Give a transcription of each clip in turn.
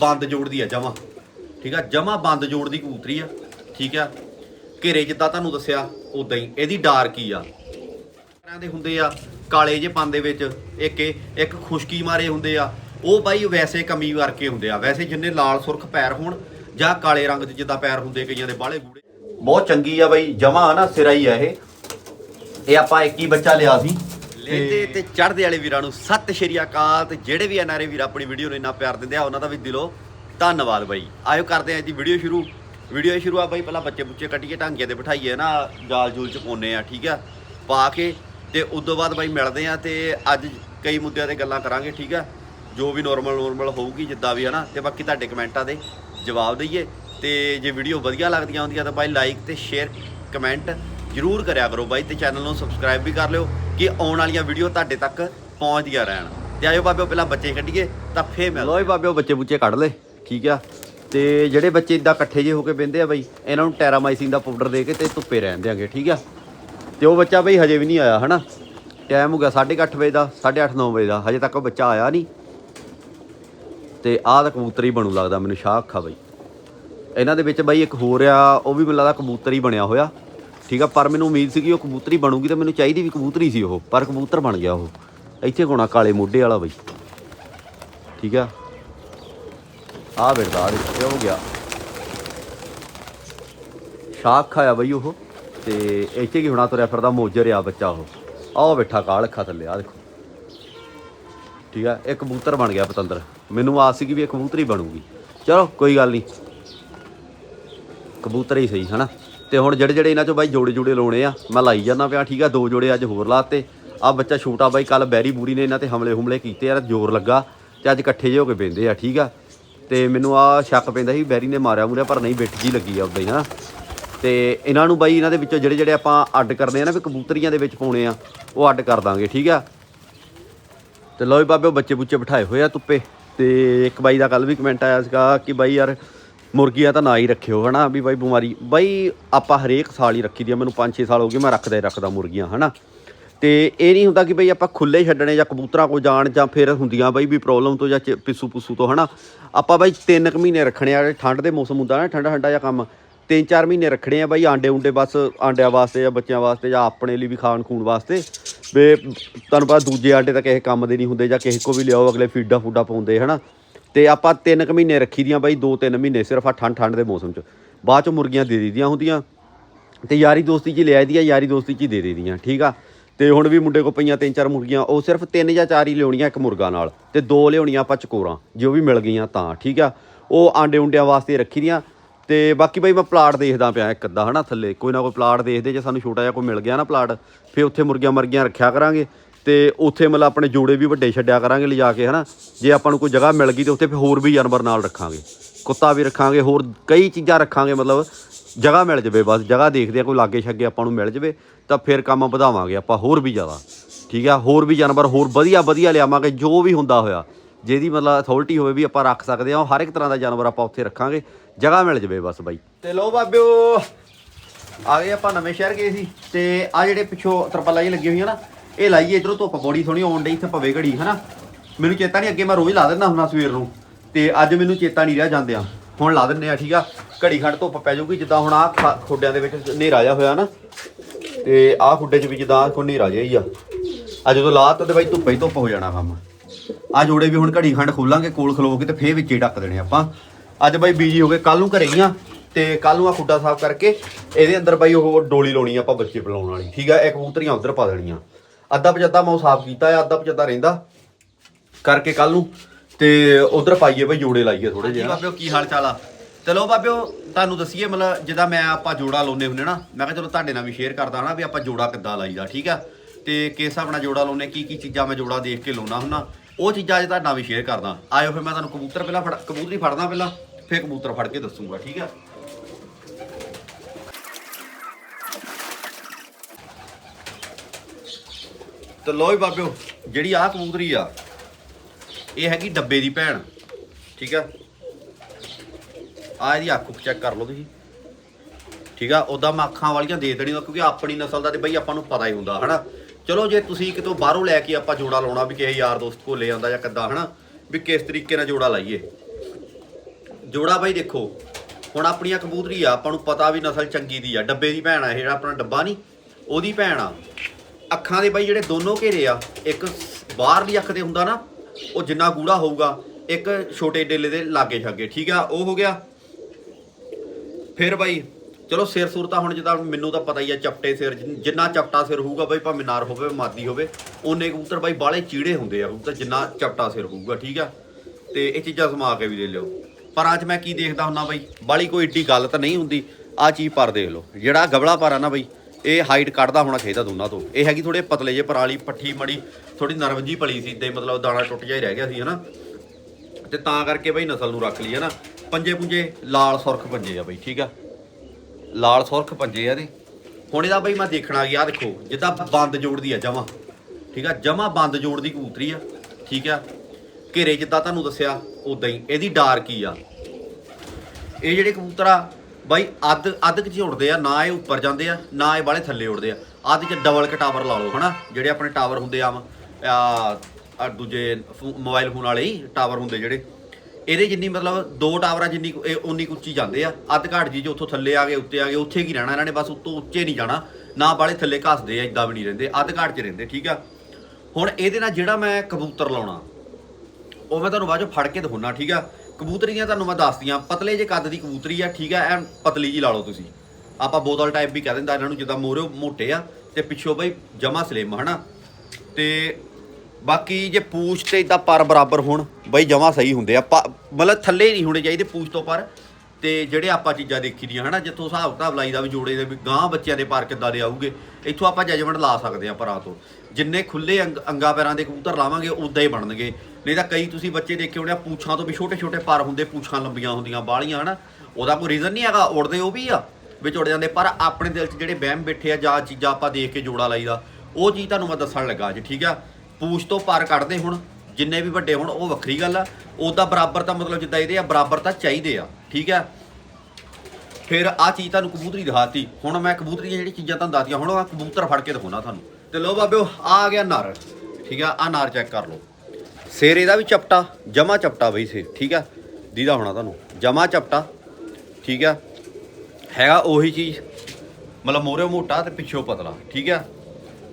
ਬੰਦ ਜੋੜਦੀ ਆ ਜਮਾ। ਠੀਕ ਆ? ਜਮਾ ਬੰਦ ਜੋੜ ਦੀ ਕਬੂਤਰੀ ਆ। ਠੀਕ ਆ? ਘੇਰੇ ਜਿੱਦਾਂ ਤੁਹਾਨੂੰ ਦੱਸਿਆ ਉਦਾਂ ਹੀ। ਇਹਦੀ ਡਾਰਕ ਹੀ ਆ? ਤਰ੍ਹਾਂ ਦੇ ਹੁੰਦੇ ਆ, ਕਾਲੇ ਜੇ ਪਾਂਦੇ ਵਿੱਚ, ਇੱਕ ਇੱਕ ਖੁਸ਼ਕੀ ਮਾਰੇ ਹੁੰਦੇ ਆ। ਉਹ ਬਾਈ ਵੈਸੇ ਕਮੀ ਕਰਕੇ ਹੁੰਦੇ ਆ। ਵੈਸੇ ਜਿੰਨੇ ਲਾਲ ਸੁਰਖ ਪੈਰ ਹੋਣ, ਜਾਂ ਕਾਲੇ ਰੰਗ ਦੇ ਜਿੱਦਾਂ ਪੈਰ ਹੁੰਦੇ ਕਈਆਂ ਦੇ ਬਾਹਲੇ ਗੂੜੇ। ਬਹੁਤ ਚੰਗੀ ਆ ਬਾਈ। ਜਮਾ ਨਾ ਸਿਰਾ ਹੀ ਆ ਇਹ। ਇਹ ਆਪਾਂ ਇੱਕ ਹੀ ਬੱਚਾ ਲਿਆ ਸੀ। ਲੈਤੇ ਤੇ ਚੜ੍ਹਦੇ ਵਾਲੇ ਵੀਰਾਂ ਨੂੰ ਸਤਿ ਸ਼੍ਰੀ ਅਕਾਲ। ਤੇ ਜਿਹੜੇ ਵੀ ਐਨਆਰਏ ਵੀਰ ਆਪਣੀ ਵੀਡੀਓ ਨੂੰ ਇੰਨਾ ਪਿਆਰ ਦਿੰਦੇ ਆ, ਉਹਨਾਂ ਦਾ ਵੀ ਦਿਲੋਂ ਧੰਨਵਾਦ ਬਾਈ। ਆਇਓ ਕਰਦੇ ਆ ਜੀ ਵੀਡੀਓ ਸ਼ੁਰੂ। ਵੀਡੀਓ ਸ਼ੁਰੂ ਆ ਬਾਈ, ਪਹਿਲਾਂ ਬੱਚੇ ਬੁੱਚੇ ਕੱਟੀਏ ਢਾਂਗੇ ਤੇ ਬਿਠਾਈਏ ਨਾ ਜਾਲ ਜੂਲ ਚ ਪਾਉਨੇ ਆ ਠੀਕ ਆ? ਪਾ ਕੇ ਤੇ ਉਸ ਤੋਂ ਬਾਅਦ ਬਾਈ ਮਿਲਦੇ ਆ ਤੇ ਅੱਜ ਕਈ ਮੁੱਦਿਆਂ ਤੇ ਗੱਲਾਂ ਕਰਾਂਗੇ, ਠੀਕ ਆ? ਜੋ ਵੀ ਨਾਰਮਲ ਨਾਰਮਲ ਹੋਊਗੀ, ਜਿੱਦਾਂ ਵੀ, ਹਨਾ? ਤੇ ਬਾਕੀ ਤੁਹਾਡੇ ਕਮੈਂਟਾਂ ਦੇ ਜਵਾਬ ਦਈਏ। ਤੇ ਜੇ ਵੀਡੀਓ ਵਧੀਆ ਲੱਗਦੀਆਂ ਹੁੰਦੀਆਂ ਤਾਂ ਬਾਈ ਲਾਈਕ ਤੇ ਸ਼ੇਅਰ ਕਮੈਂਟ ਜਰੂਰ ਕਰਿਆ ਕਰੋ ਬਾਈ ਤੇ ਚੈਨਲ ਨੂੰ ਸਬਸਕ੍ਰਾਈਬ ਵੀ ਕਰ ਲਿਓ ਕਿ ਆਉਣ ਵਾਲੀਆਂ ਵੀਡੀਓ ਤੁਹਾਡੇ ਤੱਕ ਪਹੁੰਚਦੀਆਂ ਰਹਿਣ। ਤੇ ਆਇਓ ਬਾਬਿਓ ਪਹਿਲਾਂ ਬੱਚੇ ਕੱਢੀਏ ਤਾਂ ਫੇਰ ਮਿਲ ਲੋਏ ਬਾਬਿਓ ਬੱਚੇ ਬੁੱਚੇ ਕੱਢ ਲੈ ਠੀਕ ਆ? ਤੇ ਜਿਹੜੇ ਬੱਚੇ ਇਦਾਂ ਇਕੱਠੇ ਜੇ ਹੋ ਕੇ ਬਹਿੰਦੇ ਆ ਬਾਈ ਇਹਨਾਂ ਨੂੰ ਟੈਰਾਮਾਈਸਿਨ ਦਾ ਪਾਊਡਰ ਦੇ ਕੇ ਤੇ ਧੁੱਪੇ ਰਹਿਣ ਦਿਆਂਗੇ ਠੀਕ ਆ? ਤੇ ਉਹ ਬੱਚਾ ਬਈ ਹਜੇ ਵੀ ਨਹੀਂ ਆਇਆ ਹਨਾ? ਟਾਈਮ ਹੋ ਗਿਆ 8:30 ਵਜੇ ਦਾ 8:30 9 ਵਜੇ ਦਾ ਹਜੇ ਤੱਕ ਉਹ ਬੱਚਾ ਆਇਆ ਨਹੀਂ। ਤੇ ਆਹ ਤਾਂ ਕਬੂਤਰ ਹੀ ਬਣੂ ਲੱਗਦਾ ਮੈਨੂੰ ਸ਼ਾਹ ਅੱਖਾ ਬਈ। ਇਹਨਾਂ ਦੇ ਵਿੱਚ ਬਾਈ ਇੱਕ ਹੋਰ ਆ ਉਹ ਵੀ ਮੈਨੂੰ ਲੱਗਦਾ ਕਬੂਤਰ ਹੀ ਬਣਿਆ ਹੋਇਆ। ਠੀਕ ਆ, ਪਰ ਮੈਨੂੰ ਉਮੀਦ ਸੀਗੀ ਉਹ ਕਬੂਤਰੀ ਬਣੂਗੀ ਤੇ ਮੈਨੂੰ ਚਾਹੀਦੀ ਵੀ ਕਬੂਤਰੀ ਸੀ ਉਹ, ਪਰ ਕਬੂਤਰ ਬਣ ਗਿਆ ਉਹ। ਇੱਥੇ ਕੋਣਾ ਕਾਲੇ ਮੋਢੇ ਵਾਲਾ ਬਈ। ਠੀਕ ਆ? ਆ ਵੇਖਦਾ ਆ ਦੇਖੋ ਹੋ ਗਿਆ? ਸ਼ਾਖ ਖਾਇਆ ਬਈ ਉਹ, ਤੇ ਇੱਥੇ ਕੀ ਹੋਣਾ, ਤੁਰਿਆ ਫਿਰਦਾ ਮੋਜਰ ਆ ਬੱਚਾ ਉਹ। ਆਹ ਬੈਠਾ ਕਾਲ ਅੱਖਾਂ ਥੱਲੇ ਆ ਦੇਖੋ। ਠੀਕ ਆ, ਇਹ ਕਬੂਤਰ ਬਣ ਗਿਆ ਪਤੰਦਰ। ਮੈਨੂੰ ਆਸ ਸੀ ਕਿ ਵੀ ਇਹ ਕਬੂਤਰੀ ਬਣੂਗੀ। ਚਲੋ, ਕੋਈ ਗੱਲ ਨਹੀਂ। ਕਬੂਤਰ ਹੀ ਸਹੀ, ਹਨਾ? ਤੇ ਹੁਣ ਜਿਹੜੇ ਜਿਹੜੇ ਇਹਨਾਂ ਚੋਂ ਬਾਈ ਜੋੜੇ ਜੋੜੇ ਲਾਉਣੇ ਆ, ਮੈਂ ਲਾਈ ਜਾਂਦਾ ਪਿਆ, ਠੀਕ ਆ, ਦੋ ਜੋੜੇ ਅੱਜ ਹੋਰ ਲਾਤੇ। ਆ ਬੱਚਾ ਛੋਟਾ ਬਾਈ ਕੱਲ ਬੈਰੀ ਬੂਰੀ ਨੇ ਇਹਨਾਂ ਤੇ ਹਮਲੇ ਹੁਮਲੇ ਕੀਤੇ ਯਾਰ ਜ਼ੋਰ ਲੱਗਾ ਤੇ ਅੱਜ ਇਕੱਠੇ ਜਿਹੇ ਹੋ ਕੇ ਬੈੰਦੇ ਆ, ਠੀਕ ਆ। ਤੇ ਮੈਨੂੰ ਆ ਸ਼ੱਕ ਪੈਂਦਾ ਸੀ, ਬੈਰੀ ਨੇ ਮਾਰਿਆ ਮੂਰਿਆ, ਪਰ ਨਹੀਂ ਬਿੱਟ ਜੀ ਲੱਗੀ ਆ ਉਦਾਂ ਹੀ ਨਾ ਤੇ ਇਹਨਾਂ ਨੂੰ ਬਾਈ ਇਹਨਾਂ ਦੇ ਵਿੱਚੋਂ ਜਿਹੜੇ ਜਿਹੜੇ ਆਪਾਂ ਅੱਡ ਕਰਦੇ ਆ ਨਾ, ਵੀ ਕਬੂਤਰੀਆਂ ਦੇ ਵਿੱਚ ਪਾਉਣੇ ਆ, ਉਹ ਅੱਡ ਕਰ ਦਾਂਗੇ, ਠੀਕ ਆ। ਤੇ ਲੋ ਵੀ ਬਾਬੇ, ਉਹ ਬੱਚੇ ਬੁੱਚੇ ਬਿਠਾਏ ਹੋਏ ਆ ਧੁੱਪੇ। ਤੇ ਇੱਕ ਬਾਈ ਦਾ ਕੱਲ ਵੀ ਕਮੈਂਟ ਆਇਆ ਸੀਗਾ ਕਿ ਬਾਈ ਯਾਰ ਮੁਰਗੀਆਂ ਤਾਂ ਨਾ ਹੀ ਰੱਖਿਓ, ਹਨਾ? ਵੀ ਬਾਈ ਬਿਮਾਰੀ, ਬਾਈ ਆਪਾਂ ਹਰੇਕ ਸਾਲ ਹੀ ਰੱਖੀ ਦੀਆਂ ਮੈਨੂੰ 5-6 ਸਾਲ ਹੋ ਗਏ ਮੈਂ ਰੱਖਦਾ ਹੀ ਰੱਖਦਾ ਮੁਰਗੀਆਂ, ਹਨਾ? ਤੇ ਇਹ ਨਹੀਂ ਹੁੰਦਾ ਕਿ ਬਈ ਆਪਾਂ ਖੁੱਲੇ ਛੱਡਣੇ ਜਾਂ ਕਬੂਤਰਾਂ ਕੋ ਜਾਣ ਜਾਂ ਫਿਰ ਹੁੰਦੀਆਂ ਬਈ ਵੀ ਪ੍ਰੋਬਲਮ ਤੋਂ ਜਾਂ ਚ- ਪਿੱਸੂ ਪੁੱਸੂ ਤੋਂ, ਹਨਾ? ਆਪਾਂ ਬਾਈ 3 ਕੁ ਮਹੀਨੇ ਰੱਖਣੇ ਆ, ਠੰਡ ਦੇ ਮੌਸਮ ਹੁੰਦਾ ਨਾ, ਠੰਡਾ ਠੰਡਾ ਜਾਂ ਕੰਮ, ਤਿੰਨ ਚਾਰ ਮਹੀਨੇ ਰੱਖਣੇ ਆ ਬਾਈ ਆਂਡੇ ਉਂਡੇ ਬਸ ਆਂਡਿਆਂ ਵਾਸਤੇ ਜਾਂ ਬੱਚਿਆਂ ਵਾਸਤੇ ਜਾਂ ਆਪਣੇ ਲਈ ਵੀ ਖਾਣ ਖੂਣ ਵਾਸਤੇ। ਵੇ ਤੁਹਾਨੂੰ ਪਤਾ ਦੂਜੇ ਆਂਡੇ ਤਾਂ ਕਿਸੇ ਕੰਮ ਦੇ ਨਹੀਂ ਹੁੰਦੇ ਜਾਂ ਕਿਸੇ ਕੋ ਵੀ ਲਿਆਓ, ਅਗਲੇ ਫੀਡਾ ਫੂਡਾ ਪਾਉਂਦੇ, ਹਨਾ? ਤੇ ਆਪਾਂ ਤਿੰਨ ਕੁ ਮਹੀਨੇ ਰੱਖੀ ਦੀਆਂ ਬਾਈ, ਦੋ ਤਿੰਨ ਮਹੀਨੇ ਸਿਰਫ ਆ ਠੰਡ ਠੰਡ ਦੇ ਮੌਸਮ 'ਚ। ਬਾਅਦ 'ਚ ਮੁਰਗੀਆਂ ਦੇ ਦਿੱਦੀਆਂ ਹੁੰਦੀਆਂ। ਤੇ ਯਾਰੀ ਦੋਸਤੀ 'ਚ ਲਿਆ ਦੀ ਦੀਆਂ ਯਾਰੀ ਦੋਸਤੀ 'ਚ ਹੀ ਦੇ ਦੇਦੀਆਂ ਠੀਕ ਆ? ਤੇ ਹੁਣ ਵੀ ਮੁੰਡੇ ਕੋ ਪਈਆਂ ਤਿੰਨ ਚਾਰ ਮੁਰਗੀਆਂ, ਉਹ ਸਿਰਫ ਤਿੰਨ ਜਾਂ ਚਾਰ ਹੀ ਲਿਆਉਣੀਆਂ ਇੱਕ ਮੁਰਗਾ ਨਾਲ। ਤੇ ਦੋ ਲਿਆਉਣੀਆਂ ਆਪਾਂ ਚਕੋਰਾਂ, ਜੋ ਵੀ ਮਿਲ ਗਈਆਂ ਤਾਂ, ਠੀਕ ਆ? ਉਹ ਆਂਡੇ ਉਂਡਿਆਂ ਵਾਸਤੇ ਰੱਖੀ ਦੀਆਂ। ਤੇ ਬਾਕੀ ਬਈ ਮੈਂ ਪਲਾਟ ਦੇਖਦਾ ਪਿਆ ਇੱਕ ਅੱਧਾ, ਹਨਾ, ਥੱਲੇ। ਕੋਈ ਨਾ ਕੋਈ ਪਲਾਟ ਦੇਖਦੇ, ਜੇ ਸਾਨੂੰ ਛੋਟਾ ਜਿਹਾ ਕੋਈ ਮਿਲ ਗਿਆ ਨਾ ਪਲਾਟ ਫੇ ਉੱਥੇ ਮੁਰਗੀਆਂ ਮਰਗੀਆਂ ਰੱਖਿਆ ਕਰਾਂਗੇ। ਤੇ ਉੱਥੇ ਮਤਲਬ ਆਪਣੇ ਜੋੜੇ ਵੀ ਵੱਡੇ ਛੱਡਿਆ ਕਰਾਂਗੇ ਲਿਜਾ ਕੇ, ਹਨਾ? ਜੇ ਆਪਾਂ ਨੂੰ ਕੋਈ ਜਗ੍ਹਾ ਮਿਲ ਗਈ ਤੇ ਉੱਥੇ ਫਿਰ ਹੋਰ ਵੀ ਜਾਨਵਰ ਨਾਲ ਰੱਖਾਂਗੇ। ਕੁੱਤਾ ਵੀ ਰੱਖਾਂਗੇ, ਹੋਰ ਕਈ ਚੀਜ਼ਾਂ ਰੱਖਾਂਗੇ, ਮਤਲਬ ਜਗ੍ਹਾ ਮਿਲ ਜਵੇ ਬਸ, ਜਗ੍ਹਾ ਦੇਖਦੇ ਆ ਕੋਈ ਲਾਗੇ ਛੱਗੇ ਆਪਾਂ ਨੂੰ ਮਿਲ ਜਵੇ, ਤਾਂ ਫਿਰ ਕੰਮ ਵਧਾਵਾਂਗੇ ਆਪਾਂ ਹੋਰ ਵੀ ਜ਼ਿਆਦਾ। ਠੀਕ ਆ? ਹੋਰ ਵੀ ਜਾਨਵਰ, ਹੋਰ ਵਧੀਆ ਵਧੀਆ ਲਿਆਵਾਂਗੇ, ਜੋ ਵੀ ਹੁੰਦਾ ਹੋਇਆ। ਜਿਹਦੀ ਮਤਲਬ ਅਥਾਰਟੀ ਹੋਵੇ ਵੀ ਆਪਾਂ ਰੱਖ ਸਕਦੇ ਆ ਹਰ ਇੱਕ ਤਰ੍ਹਾਂ ਦਾ ਜਾਨਵਰ ਆਪਾਂ ਉੱਥੇ ਰੱਖਾਂਗੇ, ਜਗ੍ਹਾ ਮਿਲ ਜਵੇ ਬਸ ਬਾਈ। ਤੇ ਲੋ ਬਾਬਿਓ, ਆ ਗਏ ਆਪਾਂ ਨਵੇਂ ਸ਼ਹਿਰ ਗਏ ਸੀ, ਤੇ ਆ ਜਿਹੜੇ ਪਿੱਛੋਂ ਤਰਪਾਲਾਂ ਜੀ ਲੱਗੀ ਹੋਈਆਂ ਨਾ ਇਹ ਲਾਈਏ ਇਧਰੋਂ ਧੁੱਪ ਬੜੀ ਸੋਹਣੀ ਆਉਣ ਡਈ, ਇੱਥੇ ਪਵੇ ਘੜੀ, ਹਨਾ? ਮੈਨੂੰ ਚੇਤਾ ਨਹੀਂ ਅੱਗੇ, ਮੈਂ ਰੋਜ਼ ਲਾ ਦਿੰਦਾ ਹੁੰਦਾ ਸਵੇਰ ਨੂੰ। ਤੇ ਅੱਜ ਮੈਨੂੰ ਚੇਤਾ ਨਹੀਂ ਰਿਹਾ ਜਾਂਦਿਆਂ। ਹੁਣ ਲਾ ਦਿੰਨੇ ਆ, ਠੀਕ ਆ? ਘੜੀ ਖੰਡ ਧੁੱਪ ਪੈ ਜਾਊਗੀ, ਜਿੱਦਾਂ ਹੁਣ ਆ ਖੁੱਡਿਆਂ ਦੇ ਵਿੱਚ ਹਨੇਰਾ ਜਿਹਾ ਹੋਇਆ ਨਾ। ਤੇ ਆਹ ਖੁੱਡੇ 'ਚ ਵੀ ਜਿੱਦਾਂ ਕੋਈ ਹਨੇਰਾ ਜਿਹਾ ਹੀ ਆ। ਆ ਜਦੋਂ ਲਾਤ ਤੇ ਬਾਈ ਧੁੱਪੇ ਹੀ ਧੁੱਪ ਹੋ ਜਾਣਾ ਕੰਮ। ਆ ਜੋੜੇ ਵੀ ਹੁਣ ਘੜੀ ਖੰਡ ਖੋਲਾਂਗੇ, ਕੋਲ ਖਲੋ ਕੇ ਤੇ ਫੇਰ ਵਿੱਚੇ ਢੱਕ ਦੇਣੇ ਆਪਾਂ। ਅੱਜ ਬਾਈ ਬੀਜੀ ਹੋ ਗਏ ਕੱਲ ਨੂੰ ਘਰੇ ਹੀ ਆ। ਤੇ ਕੱਲ ਨੂੰ ਆ ਖੁੱਡਾ ਸਾਫ਼ ਕਰਕੇ ਇਹਦੇ ਅੰਦਰ ਬਾਈ ਉਹ ਡੋਲੀ ਲਾਉਣੀ ਆ ਆਪਾਂ ਬੱਚੇ ਪਲਾਉਣ ਵਾਲੀ, ਠੀਕ ਆ? ਇਹ ਕਬੂਤਰੀਆਂ ਉਧਰ ਪਾ ਦੇਣੀਆਂ। ਅੱਧਾ ਪਚੱਦਾ ਮੈਂ ਉਹ ਸਾਫ਼ ਕੀਤਾ ਆ ਅੱਧਾ ਪਚੱਦਾ ਰਹਿੰਦਾ। ਕਰਕੇ ਕੱਲ ਨੂੰ ਤੇ ਉਧਰ ਪਾਈਏ ਬਈ ਜੋੜੇ ਲਾਈਏ ਥੋੜੇ ਜਿਹਾ ਬਾਬਿਓ ਕੀ ਹਾਲ ਚਾਲ ਆ? ਚਲੋ ਬਾਬਿਓ ਤੁਹਾਨੂੰ ਦੱਸੀਏ ਮਤਲਬ ਜਿੱਦਾਂ ਮੈਂ ਆਪਾਂ ਜੋੜਾ ਲਾਉਨੇ ਹੁੰਨੇ ਨਾ ਮੈਂ ਕਿਹਾ ਚਲੋ ਤੁਹਾਡੇ ਨਾਲ ਵੀ ਸ਼ੇਅਰ ਕਰਦਾ ਹਨਾ ਵੀ ਆਪਾਂ ਜੋੜਾ ਕਿੱਦਾਂ ਲਾਈਦਾ ਠੀਕ ਆ? ਤੇ ਕਿਸ ਹਿਸਾਬ ਨਾਲ ਜੋੜਾ ਲਾਉਨੇ ਕੀ ਕੀ ਚੀਜ਼ਾਂ ਮੈਂ ਜੋੜਾ ਦੇਖ ਕੇ ਲਾਉਣਾ ਹੁੰਨਾ ਉਹ ਚੀਜ਼ਾਂ ਅੱਜ ਤੁਹਾਡੇ ਨਾਲ ਵੀ ਸ਼ੇਅਰ ਕਰਦਾ। ਆਇਓ ਫਿਰ ਮੈਂ ਤੁਹਾਨੂੰ ਕਬੂਤਰ ਪਹਿਲਾਂ ਫੜ ਕਬੂਤਰੀ ਫੜਦਾ ਪਹਿਲਾਂ ਫਿਰ ਕਬੂਤਰ ਫੜ ਕੇ ਦੱਸੂਗਾ ਠੀਕ ਆ? ਤੇ ਲੋ ਵੀ ਬਾਬਿਓ, ਜਿਹੜੀ ਆਹ ਕਬੂਤਰੀ ਆ, ਇਹ ਹੈਗੀ ਡੱਬੇ ਦੀ ਭੈਣ, ਠੀਕ ਆ? ਆ ਇਹਦੀ ਅੱਖ ਉੱਖ ਚੈੱਕ ਕਰ ਲਓ ਤੁਸੀਂ। ਠੀਕ ਆ? ਉਦਾਂ ਮੈਂ ਅੱਖਾਂ ਵਾਲੀਆਂ ਦੇ ਦੇਣੀਆਂ ਕਿਉਂਕਿ ਆਪਣੀ ਨਸਲ ਦਾ ਤੇ ਬਈ ਆਪਾਂ ਨੂੰ ਪਤਾ ਹੀ ਹੁੰਦਾ, ਹਨਾ? ਚਲੋ ਜੇ ਤੁਸੀਂ ਕਿਤੋਂ ਬਾਹਰੋਂ ਲੈ ਕੇ ਆਪਾਂ ਜੋੜਾ ਲਾਉਣਾ ਵੀ ਕਿਸੇ ਯਾਰ ਦੋਸਤ ਕੋਲ ਲੈ ਆਉਂਦਾ ਜਾਂ ਕਿੱਦਾਂ, ਹਨਾ? ਵੀ ਕਿਸ ਤਰੀਕੇ ਨਾਲ ਜੋੜਾ ਲਾਈਏ। ਜੋੜਾ ਬਾਈ ਦੇਖੋ, ਹੁਣ ਆਪਣੀਆਂ ਕਬੂਤਰੀ ਆ, ਆਪਾਂ ਨੂੰ ਪਤਾ ਵੀ ਨਸਲ ਚੰਗੀ ਦੀ ਆ। ਡੱਬੇ ਦੀ ਭੈਣ ਆ, ਇਹ ਜਿਹੜਾ ਆਪਣਾ ਡੱਬਾ ਨਹੀਂ ਉਹਦੀ ਭੈਣ ਆ। ਅੱਖਾਂ ਦੇ ਬਾਈ ਜਿਹੜੇ ਦੋਨੋਂ ਘੇਰੇ ਆ, ਇੱਕ ਬਾਹਰਲੀ ਅੱਖ ਤੇ ਹੁੰਦਾ ਨਾ, ਉਹ ਜਿੰਨਾ ਗੂੜਾ ਹੋਊਗਾ, ਇੱਕ ਛੋਟੇ ਡੇਲੇ ਦੇ ਲਾਗੇ ਛਾਗੇ, ਠੀਕ ਆ? ਉਹ ਹੋ ਗਿਆ। ਫਿਰ ਬਾਈ, ਚਲੋ ਸਿਰ ਸੁਰ ਤਾਂ ਹੁਣ ਜਿੱਦਾਂ ਮੈਨੂੰ ਤਾਂ ਪਤਾ ਹੀ ਆ, ਚਪਟੇ ਸਿਰ ਜਿੰਨਾ ਚਪਟਾ ਸਿਰ ਹੋਊਗਾ ਬਾਈ, ਭਾਵੇਂ ਨਾਰ ਹੋਵੇ ਮਾਦੀ ਹੋਵੇ ਉਹਨੇ ਕਬੂਤਰ ਬਾਈ ਬਾਲੇ ਚੀੜੇ ਹੁੰਦੇ ਆ, ਕਬੂਤਰ ਜਿੰਨਾ ਚਪਟਾ ਸਿਰ ਹੋਊਗਾ, ਠੀਕ ਆ? ਤੇ ਇਹ ਚੀਜ਼ਾਂ ਸਮਾ ਕੇ ਵੀ ਦੇ ਲਿਓ। ਪਰ ਅੱਜ ਮੈਂ ਕੀ ਦੇਖਦਾ ਹੁੰਨਾ ਬਾਈ, ਬਾਲੀ ਕੋਈ ਏਡੀ ਗੱਲ ਤਾਂ ਨਹੀਂ ਹੁੰਦੀ ਆ ਚੀਜ਼ ਪਰ ਦੇਖ ਲਓ, ਜਿਹੜਾ ਗਬਲਾ ਪਰ ਆ ਨਾ ਬਾਈ ਇਹ ਹਾਈਟ ਕੱਢਦਾ ਹੋਣਾ ਚਾਹੀਦਾ ਦੋਨਾਂ ਤੋਂ। ਇਹ ਹੈਗੀ ਥੋੜੇ ਪਤਲੇ ਜੇ ਪਰਾਲੀ, ਪੱਠੀ ਮੜੀ ਥੋੜੀ ਨਰਮ ਜੀ ਪਲੀ ਸੀ ਤੇ ਮਤਲਬ ਦਾਣਾ ਟੁੱਟ ਜਾ ਹੀ ਰਹਿ ਗਿਆ ਸੀ, ਹਨਾ? ਤੇ ਤਾਂ ਕਰਕੇ ਬਈ ਨਸਲ ਨੂੰ ਰੱਖ ਲਈ ਹੈ ਨਾ ਪੰਜੇ ਪੁੰਜੇ, ਲਾਲ ਸੁਰਖ ਪੰਜੇ ਆ ਬਈ, ਠੀਕ ਆ? ਲਾਲ ਸੁਰਖ ਪੰਜੇ ਆ ਇਹਦੇ। ਹੁਣ ਇਹਦਾ ਬਈ ਮੈਂ ਦੇਖਣਾ ਗਿਆ ਦੇਖੋ, ਜਿੱਦਾਂ ਬੰਦ ਜੋੜਦੀ ਆ ਜਮਾ, ਠੀਕ ਆ? ਜਮਾ ਬੰਦ ਜੋੜ ਦੀ ਕਬੂਤਰੀ ਆ, ਠੀਕ ਆ? ਘੇਰੇ ਜਿੱਦਾਂ ਤੁਹਾਨੂੰ ਦੱਸਿਆ ਉਦਾਂ ਹੀ। ਇਹਦੀ ਡਾਰ ਕੀ ਆ? ਇਹ ਜਿਹੜੇ ਕਬੂਤਰ ਆ ਬਾਈ, ਅੱਧ ਅੱਧ ਕਿ ਉੜਦੇ ਆ, ਨਾ ਇਹ ਉੱਪਰ ਜਾਂਦੇ ਆ, ਨਾ ਇਹ ਬਾਲੇ ਥੱਲੇ ਉੜਦੇ ਆ। ਅੱਧ ਚ ਡਬਲ ਟਾਵਰ ਲਾ ਲਓ, ਹਨਾ? ਜਿਹੜੇ ਆਪਣੇ ਟਾਵਰ ਹੁੰਦੇ ਆ ਆ ਦੂਜੇ ਫੋ- ਮੋਬਾਈਲ ਫੋਨ ਵਾਲੇ ਹੀ ਟਾਵਰ ਹੁੰਦੇ ਜਿਹੜੇ। ਇਹਦੇ ਜਿੰਨੀ ਮਤਲਬ ਦੋ ਟਾਵਰਾਂ ਜਿੰਨੀ ਕੁ- ਇਹ ਉਨੀ ਕੁ ਉੱਚੀ ਜਾਂਦੇ ਆ। ਅੱਧ ਘਾਟ ਜੀ ਜੋ ਉੱਥੋਂ ਥੱਲੇ ਆ ਗਏ, ਉੱਤੇ ਆ ਗਏ, ਉੱਥੇ ਕੀ ਰਹਿਣਾ ਇਹਨਾਂ ਨੇ? ਬਸ ਉੱਤੋਂ ਉੱਚੇ ਨਹੀਂ ਜਾਣਾ। ਨਾ ਬਾਲੇ ਥੱਲੇ ਘਸਦੇ ਆ ਇਦਾਂ ਵੀ ਨਹੀਂ ਰਹਿੰਦੇ। ਅੱਧ ਘਾਟ 'ਚ ਰਹਿੰਦੇ, ਠੀਕ ਆ? ਹੁਣ ਇਹਦੇ ਨਾਲ ਜਿਹੜਾ ਮੈਂ ਕਬੂਤਰ ਲਾਉਣਾ, ਉਹ ਮੈਂ ਤੁਹਾਨੂੰ ਬਾਅਦ ਚੋਂ ਫੜ ਕੇ ਦਿਖਾਉਣਾ ਠੀਕ ਆ? ਕਬੂਤਰੀਆਂ ਤੁਹਾਨੂੰ ਮੈਂ ਦੱਸਦੀਆਂ ਪਤਲੇ ਜੇ ਕੱਦ ਦੀ ਕਬੂਤਰੀ ਆ, ਠੀਕ ਆ, ਐਨ ਪਤਲੀ ਜੀ ਲਾ ਲਓ ਤੁਸੀਂ। ਆਪਾਂ ਬੋਤਲ ਟਾਈਪ ਵੀ ਕਹਿ ਦਿੰਦਾ ਇਹਨਾਂ ਨੂੰ, ਜਿੱਦਾਂ ਮੋਰੇ ਮੋਟੇ ਆ, ਤੇ ਪਿੱਛੋਂ ਬਈ ਜਮਾ ਸਲਿਮ, ਹਨਾ? ਤੇ ਬਾਕੀ ਜੇ ਪੂਛ ਤੇ ਇਦਾਂ ਪਰ ਬਰਾਬਰ ਹੋਣ, ਬਈ ਜਮਾ ਸਹੀ ਹੁੰਦੇ ਆ, ਪ- ਮਤਲਬ ਥੱਲੇ ਨਹੀਂ ਹੋਣੇ ਚਾਹੀਦੇ ਪੂਛ ਤੋਂ ਪਰ, ਤੇ ਜਿਹੜੇ ਆਪਾਂ ਚੀਜ਼ਾਂ ਦੇਖੀ ਦੀਆਂ, ਹਨਾ, ਜਿੱਥੋਂ ਹਿਸਾਬ ਕਿਤਾਬ ਲਾਈਦਾ ਵੀ ਜੋੜੇ ਦੇ ਵੀ ਗਾਂ ਬੱਚਿਆਂ ਦੇ ਪਰ ਕਿੱਦਾਂ ਦੇ ਆਊਗੇ, ਇੱਥੋਂ ਆਪਾਂ ਜਜਮੈਂਟ ਲਾ ਸਕਦੇ ਆ ਪਰਾਂ ਤੋਂ। ਜਿੰਨੇ ਖੁੱਲੇ ਅੰਗ- ਅੰਗਾ ਪੈਰਾਂ ਦੇ ਕਬੂਤਰ ਲਾਵਾਂਗੇ ਉਦਾਂ ਹੀ ਬਣਨਗੇ। ਨਹੀਂ ਤਾਂ ਕਈ ਤੁਸੀਂ ਬੱਚੇ ਦੇਖੇ ਹੋਣੇ ਆ, ਪੂਛਾਂ ਤੋਂ ਵੀ ਛੋਟੇ ਛੋਟੇ ਪਰ ਹੁੰਦੇ, ਪੂਛਾਂ ਲੰਬੀਆਂ ਹੁੰਦੀਆਂ ਬਾਹਲੀਆਂ ਹਨਾ? ਉਹਦਾ ਕੋਈ ਰੀਜ਼ਨ ਨਹੀਂ ਹੈਗਾ, ਉੜਦੇ ਉਹ ਵੀ ਆ, ਵਿੱਚ ਉੜ ਜਾਂਦੇ। ਪਰ ਆਪਣੇ ਦਿਲ 'ਚ ਜਿਹੜੇ ਵਹਿਮ ਬੈਠੇ ਆ, ਜਾਂ ਚੀਜ਼ਾਂ ਆਪਾਂ ਦੇਖ ਕੇ ਜੋੜਾ ਲਾਈਦਾ, ਉਹ ਚੀਜ਼ ਤੁਹਾਨੂੰ ਮੈਂ ਦੱਸਣ ਲੱਗਾ ਜੀ ਠੀਕ ਆ? ਪੂਛ ਤੋਂ ਪਰ ਕੱਢਦੇ ਹੁਣ, ਜਿੰਨੇ ਵੀ ਵੱਡੇ ਹੁਣ, ਉਹ ਵੱਖਰੀ ਗੱਲ ਆ। ਉਹਦਾ ਬਰਾਬਰ ਤਾਂ ਮਤਲਬ ਜਿੱਦਾਂ ਇਹਦੇ ਆ, ਬਰਾਬਰ ਤਾਂ ਚਾਹੀਦੇ ਆ, ਠੀਕ ਆ? ਫਿਰ ਆ ਚੀਜ਼ ਤੁਹਾਨੂੰ ਕਬੂਤਰੀ ਦਿਖਾਤੀ। ਹੁਣ ਮੈਂ ਕਬੂਤਰੀ ਦੀਆਂ ਜਿਹੜੀ ਚੀਜ਼ਾਂ ਤੁਹਾਨੂੰ ਦੱਸਦੀਆਂ ਹੁਣ ਆ ਕਬੂਤਰ ਫੜ ਕੇ ਦਿਖਾਉਣਾ ਤੁਹਾਨੂੰ। ਤੇ ਲੋ ਬਾਬਿਓ, ਆ ਗਿਆ ਨਰ। ਠੀਕ ਆ ਆ ਨਰ ਚੈੱਕ ਕਰ ਲਓ। ਸਿਰ ਇਹਦਾ ਵੀ ਚਪਟਾ, ਜਮਾ ਚਪਟਾ ਬਈ ਸਿਰ ਠੀਕ ਆ? ਦੀਦਾ ਹੋਣਾ ਤੁਹਾਨੂੰ। ਜਮਾ ਚਪਟਾ, ਠੀਕ ਆ? ਹੈਗਾ ਉਹੀ ਚੀਜ਼, ਮਤਲਬ ਮੋਰੇ ਮੋਟਾ ਤੇ ਪਿੱਛੋਂ ਪਤਲਾ, ਠੀਕ ਆ?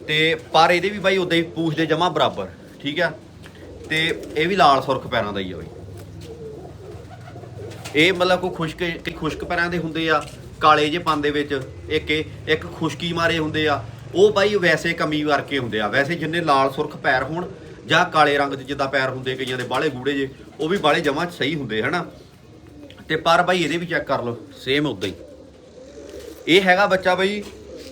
ਤੇ ਪਰ ਇਹਦੇ ਵੀ ਬਾਈ ਉਦਾਂ ਹੀ ਪੂਛ ਦੇ ਜਮਾ ਬਰਾਬਰ, ਠੀਕ ਆ? ਤੇ ਇਹ ਵੀ ਲਾਲ ਸੁਰਖ ਪੈਰਾਂ ਦਾ ਹੀ ਆ ਬਈ। ਇਹ ਮਤਲਬ ਕੋਈ ਖੁਸ਼ਕ ਖੁਸ਼ਕ ਪੈਰਾਂ ਦੇ ਹੁੰਦੇ ਆ, ਕਾਲੇ ਜੇ ਪਾਉਂਦੇ ਵਿੱਚ, ਇੱਕ ਇਹ- ਇੱਕ ਖੁਸ਼ਕੀ ਮਾਰੇ ਹੁੰਦੇ ਆ ਉਹ ਬਾਈ ਵੈਸੇ ਕਮੀ ਕਰਕੇ ਹੁੰਦੇ ਆ। ਵੈਸੇ ਜਿੰਨੇ ਲਾਲ ਸੁਰਖ ਪੈਰ ਹੋਣ ਜਾਂ ਕਾਲੇ ਰੰਗ ਦੇ ਜਿੱਦਾਂ ਪੈਰ ਹੁੰਦੇ ਕਈਆਂ ਦੇ ਬਾਲੇ ਗੂੜੇ ਜੇ, ਉਹ ਵੀ ਬਾਲੇ ਜਮਾਂ ਸਹੀ ਹੁੰਦੇ, ਹਨਾ? ਤੇ ਪਰ ਬਾਈ ਇਹਦੇ ਵੀ ਚੈੱਕ ਕਰ ਲਓ ਸੇਮ ਉਦਾਂ ਹੀ। ਇਹ ਹੈਗਾ ਬੱਚਾ ਬਾਈ,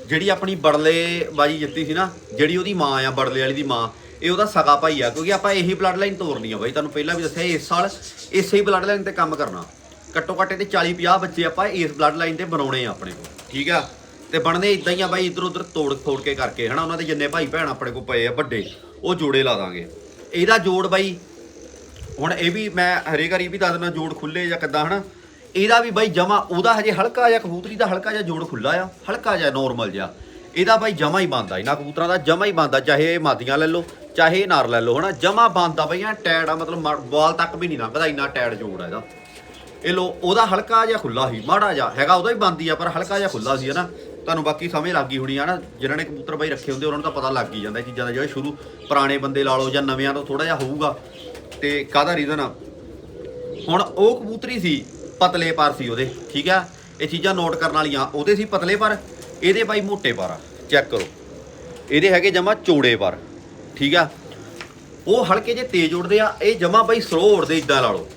ਜਿਹੜੀ ਆਪਣੀ ਬੜਲੇ ਬਾਜੀ ਜਿੱਤੀ ਸੀ ਨਾ, ਜਿਹੜੀ ਉਹਦੀ ਮਾਂ ਆ, ਬੜਲੇ ਵਾਲੀ ਦੀ ਮਾਂ, ਇਹ ਉਹਦਾ ਸਗਾ ਭਾਈ ਆ, ਕਿਉਂਕਿ ਆਪਾਂ ਇਹੀ ਬਲੱਡ ਲਾਈਨ ਤੋਰਨੀ ਆ ਬਾਈ। ਤੁਹਾਨੂੰ ਪਹਿਲਾਂ ਵੀ ਦੱਸਿਆ, ਇਸ ਸਾਲ ਇਸੇ ਹੀ ਬਲੱਡ ਲਾਈਨ ਤੇ ਕੰਮ ਕਰਨਾ। ਘੱਟੋ ਘੱਟ ਇਹਦੇ 40 50 ਬੱਚੇ ਆਪਾਂ ਇਸ ਬਲੱਡ ਲਾਈਨ ਤੇ ਬਣਾਉਣੇ ਆ ਆਪਣੇ ਕੋਲ, ਠੀਕ ਆ? ਤੇ ਬਣਦੇ ਇਦਾਂ ਹੀ ਆ ਬਾਈ ਇਧਰ ਉਧਰ ਤੋੜ ਫੋੜ ਕੇ ਕਰਕੇ, ਹਨਾ, ਉਹਨਾਂ ਦੇ ਜਿੰਨੇ ਭਾਈ ਭੈਣ ਆਪਣੇ ਕੋਲ ਪਏ ਆ, ਵੱਡੇ, ਉਹ ਜੋੜੇ ਲਾ ਦਾਂਗੇ। ਇਹਦਾ ਜੋੜ ਬਾਈ, ਹੁਣ ਇਹ ਵੀ ਮੈਂ ਹਰੇ ਘਰੀ ਵੀ ਦੱਸ ਦਿੰਦਾ ਜੋੜ ਖੁੱਲੇ ਜਾਂ ਕਿੱਦਾਂ, ਹਨਾ, ਇਹਦਾ ਵੀ ਬਾਈ ਜਮਾ ਉਹਦਾ ਹਜੇ ਹਲਕਾ ਜਿਹਾ ਕਬੂਤਰੀ ਦਾ ਹਲਕਾ ਜਿਹਾ ਜੋੜ ਖੁੱਲਾ ਆ, ਹਲਕਾ ਜਿਹਾ ਨਾਰਮਲ ਜਿਹਾ। ਇਹਦਾ ਬਾਈ ਜਮਾ ਹੀ ਬੰਦਾ ਇਹਨਾਂ ਕਬੂਤਰਾਂ ਦਾ ਜਮਾ ਹੀ ਬੰਦਾ ਚਾਹੇ ਇਹ ਮਾਦੀਆਂ ਲੈ ਲਓ, ਚਾਹੇ ਇਹ ਨਾਰ ਲੈ ਲਓ, ਹਨਾ, ਜਮਾ ਬੰਦਾ ਬਈ, ਐ ਟੈਡ ਆ, ਮਤਲਬ ਮਾ- ਬਾਲ ਤੱਕ ਵੀ ਨਹੀਂ ਲੰਘਦਾ, ਇੰਨਾ ਟੈਡ ਜੋੜ ਆ ਇਹਦਾ। ਇਹ ਲੋ ਉਹਦਾ ਹਲਕਾ ਜਿਹਾ ਖੁੱਲਾ ਸੀ, ਮਾੜਾ ਜਿਹਾ, ਹੈਗਾ ਉਹਦਾ ਹੀ ਬੰਦੀ ਆ, ਪਰ ਹਲਕਾ ਜਿਹਾ ਖੁੱਲਾ ਸੀ, ਹਨਾ। ਤੁਹਾਨੂੰ ਬਾਕੀ ਸਮਝ ਲੱਗ ਗਈ ਹੋਣੀ ਆ ਨਾ, ਜਿਨ੍ਹਾਂ ਨੇ ਕਬੂਤਰ ਬਾਈ ਰੱਖੇ ਹੁੰਦੇ, ਉਹਨਾਂ ਨੂੰ ਤਾਂ ਪਤਾ ਲੱਗ ਹੀ ਜਾਂਦਾ ਇਹ ਚੀਜ਼ਾਂ ਦਾ ਜਿਹੜੇ ਸ਼ੁਰੂ ਪੁਰਾਣੇ ਬੰਦੇ ਲਾ ਲਓ ਜਾਂ ਨਵਿਆਂ ਤੋਂ ਥੋੜਾ ਜਿਹਾ ਹੋਊਗਾ। ਤੇ ਕਾਹਦਾ ਰੀਜ਼ਨ ਆ? ਹੁਣ ਉਹ ਕਬੂਤਰੀ ਸੀ, ਪਤਲੇ ਪਰ ਸੀ ਉਹਦੇ, ਠੀਕ ਆ? ਇਹ ਚੀਜ਼ਾਂ ਨੋਟ ਕਰਨ ਵਾਲੀਆਂ, ਉਹਦੇ ਸੀ ਪਤਲੇ ਪਰ, ਇਹਦੇ ਬਾਈ ਮੋਟੇ ਪਰ ਆ ਚੈੱਕ ਕਰੋ। ਇਹਦੇ ਹੈਗੇ ਜਮਾ ਚੋੜੇ ਪਰ, ਠੀਕ ਆ? ਉਹ ਹਲਕੇ ਜੇ ਤੇਜ਼ ਉੜਦੇ ਆ, ਇਹ ਜਮਾ ਬਾਈ ਸਲੋ ਉੜਦੇ ਇਦਾਂ ਲਾ ਲਓ।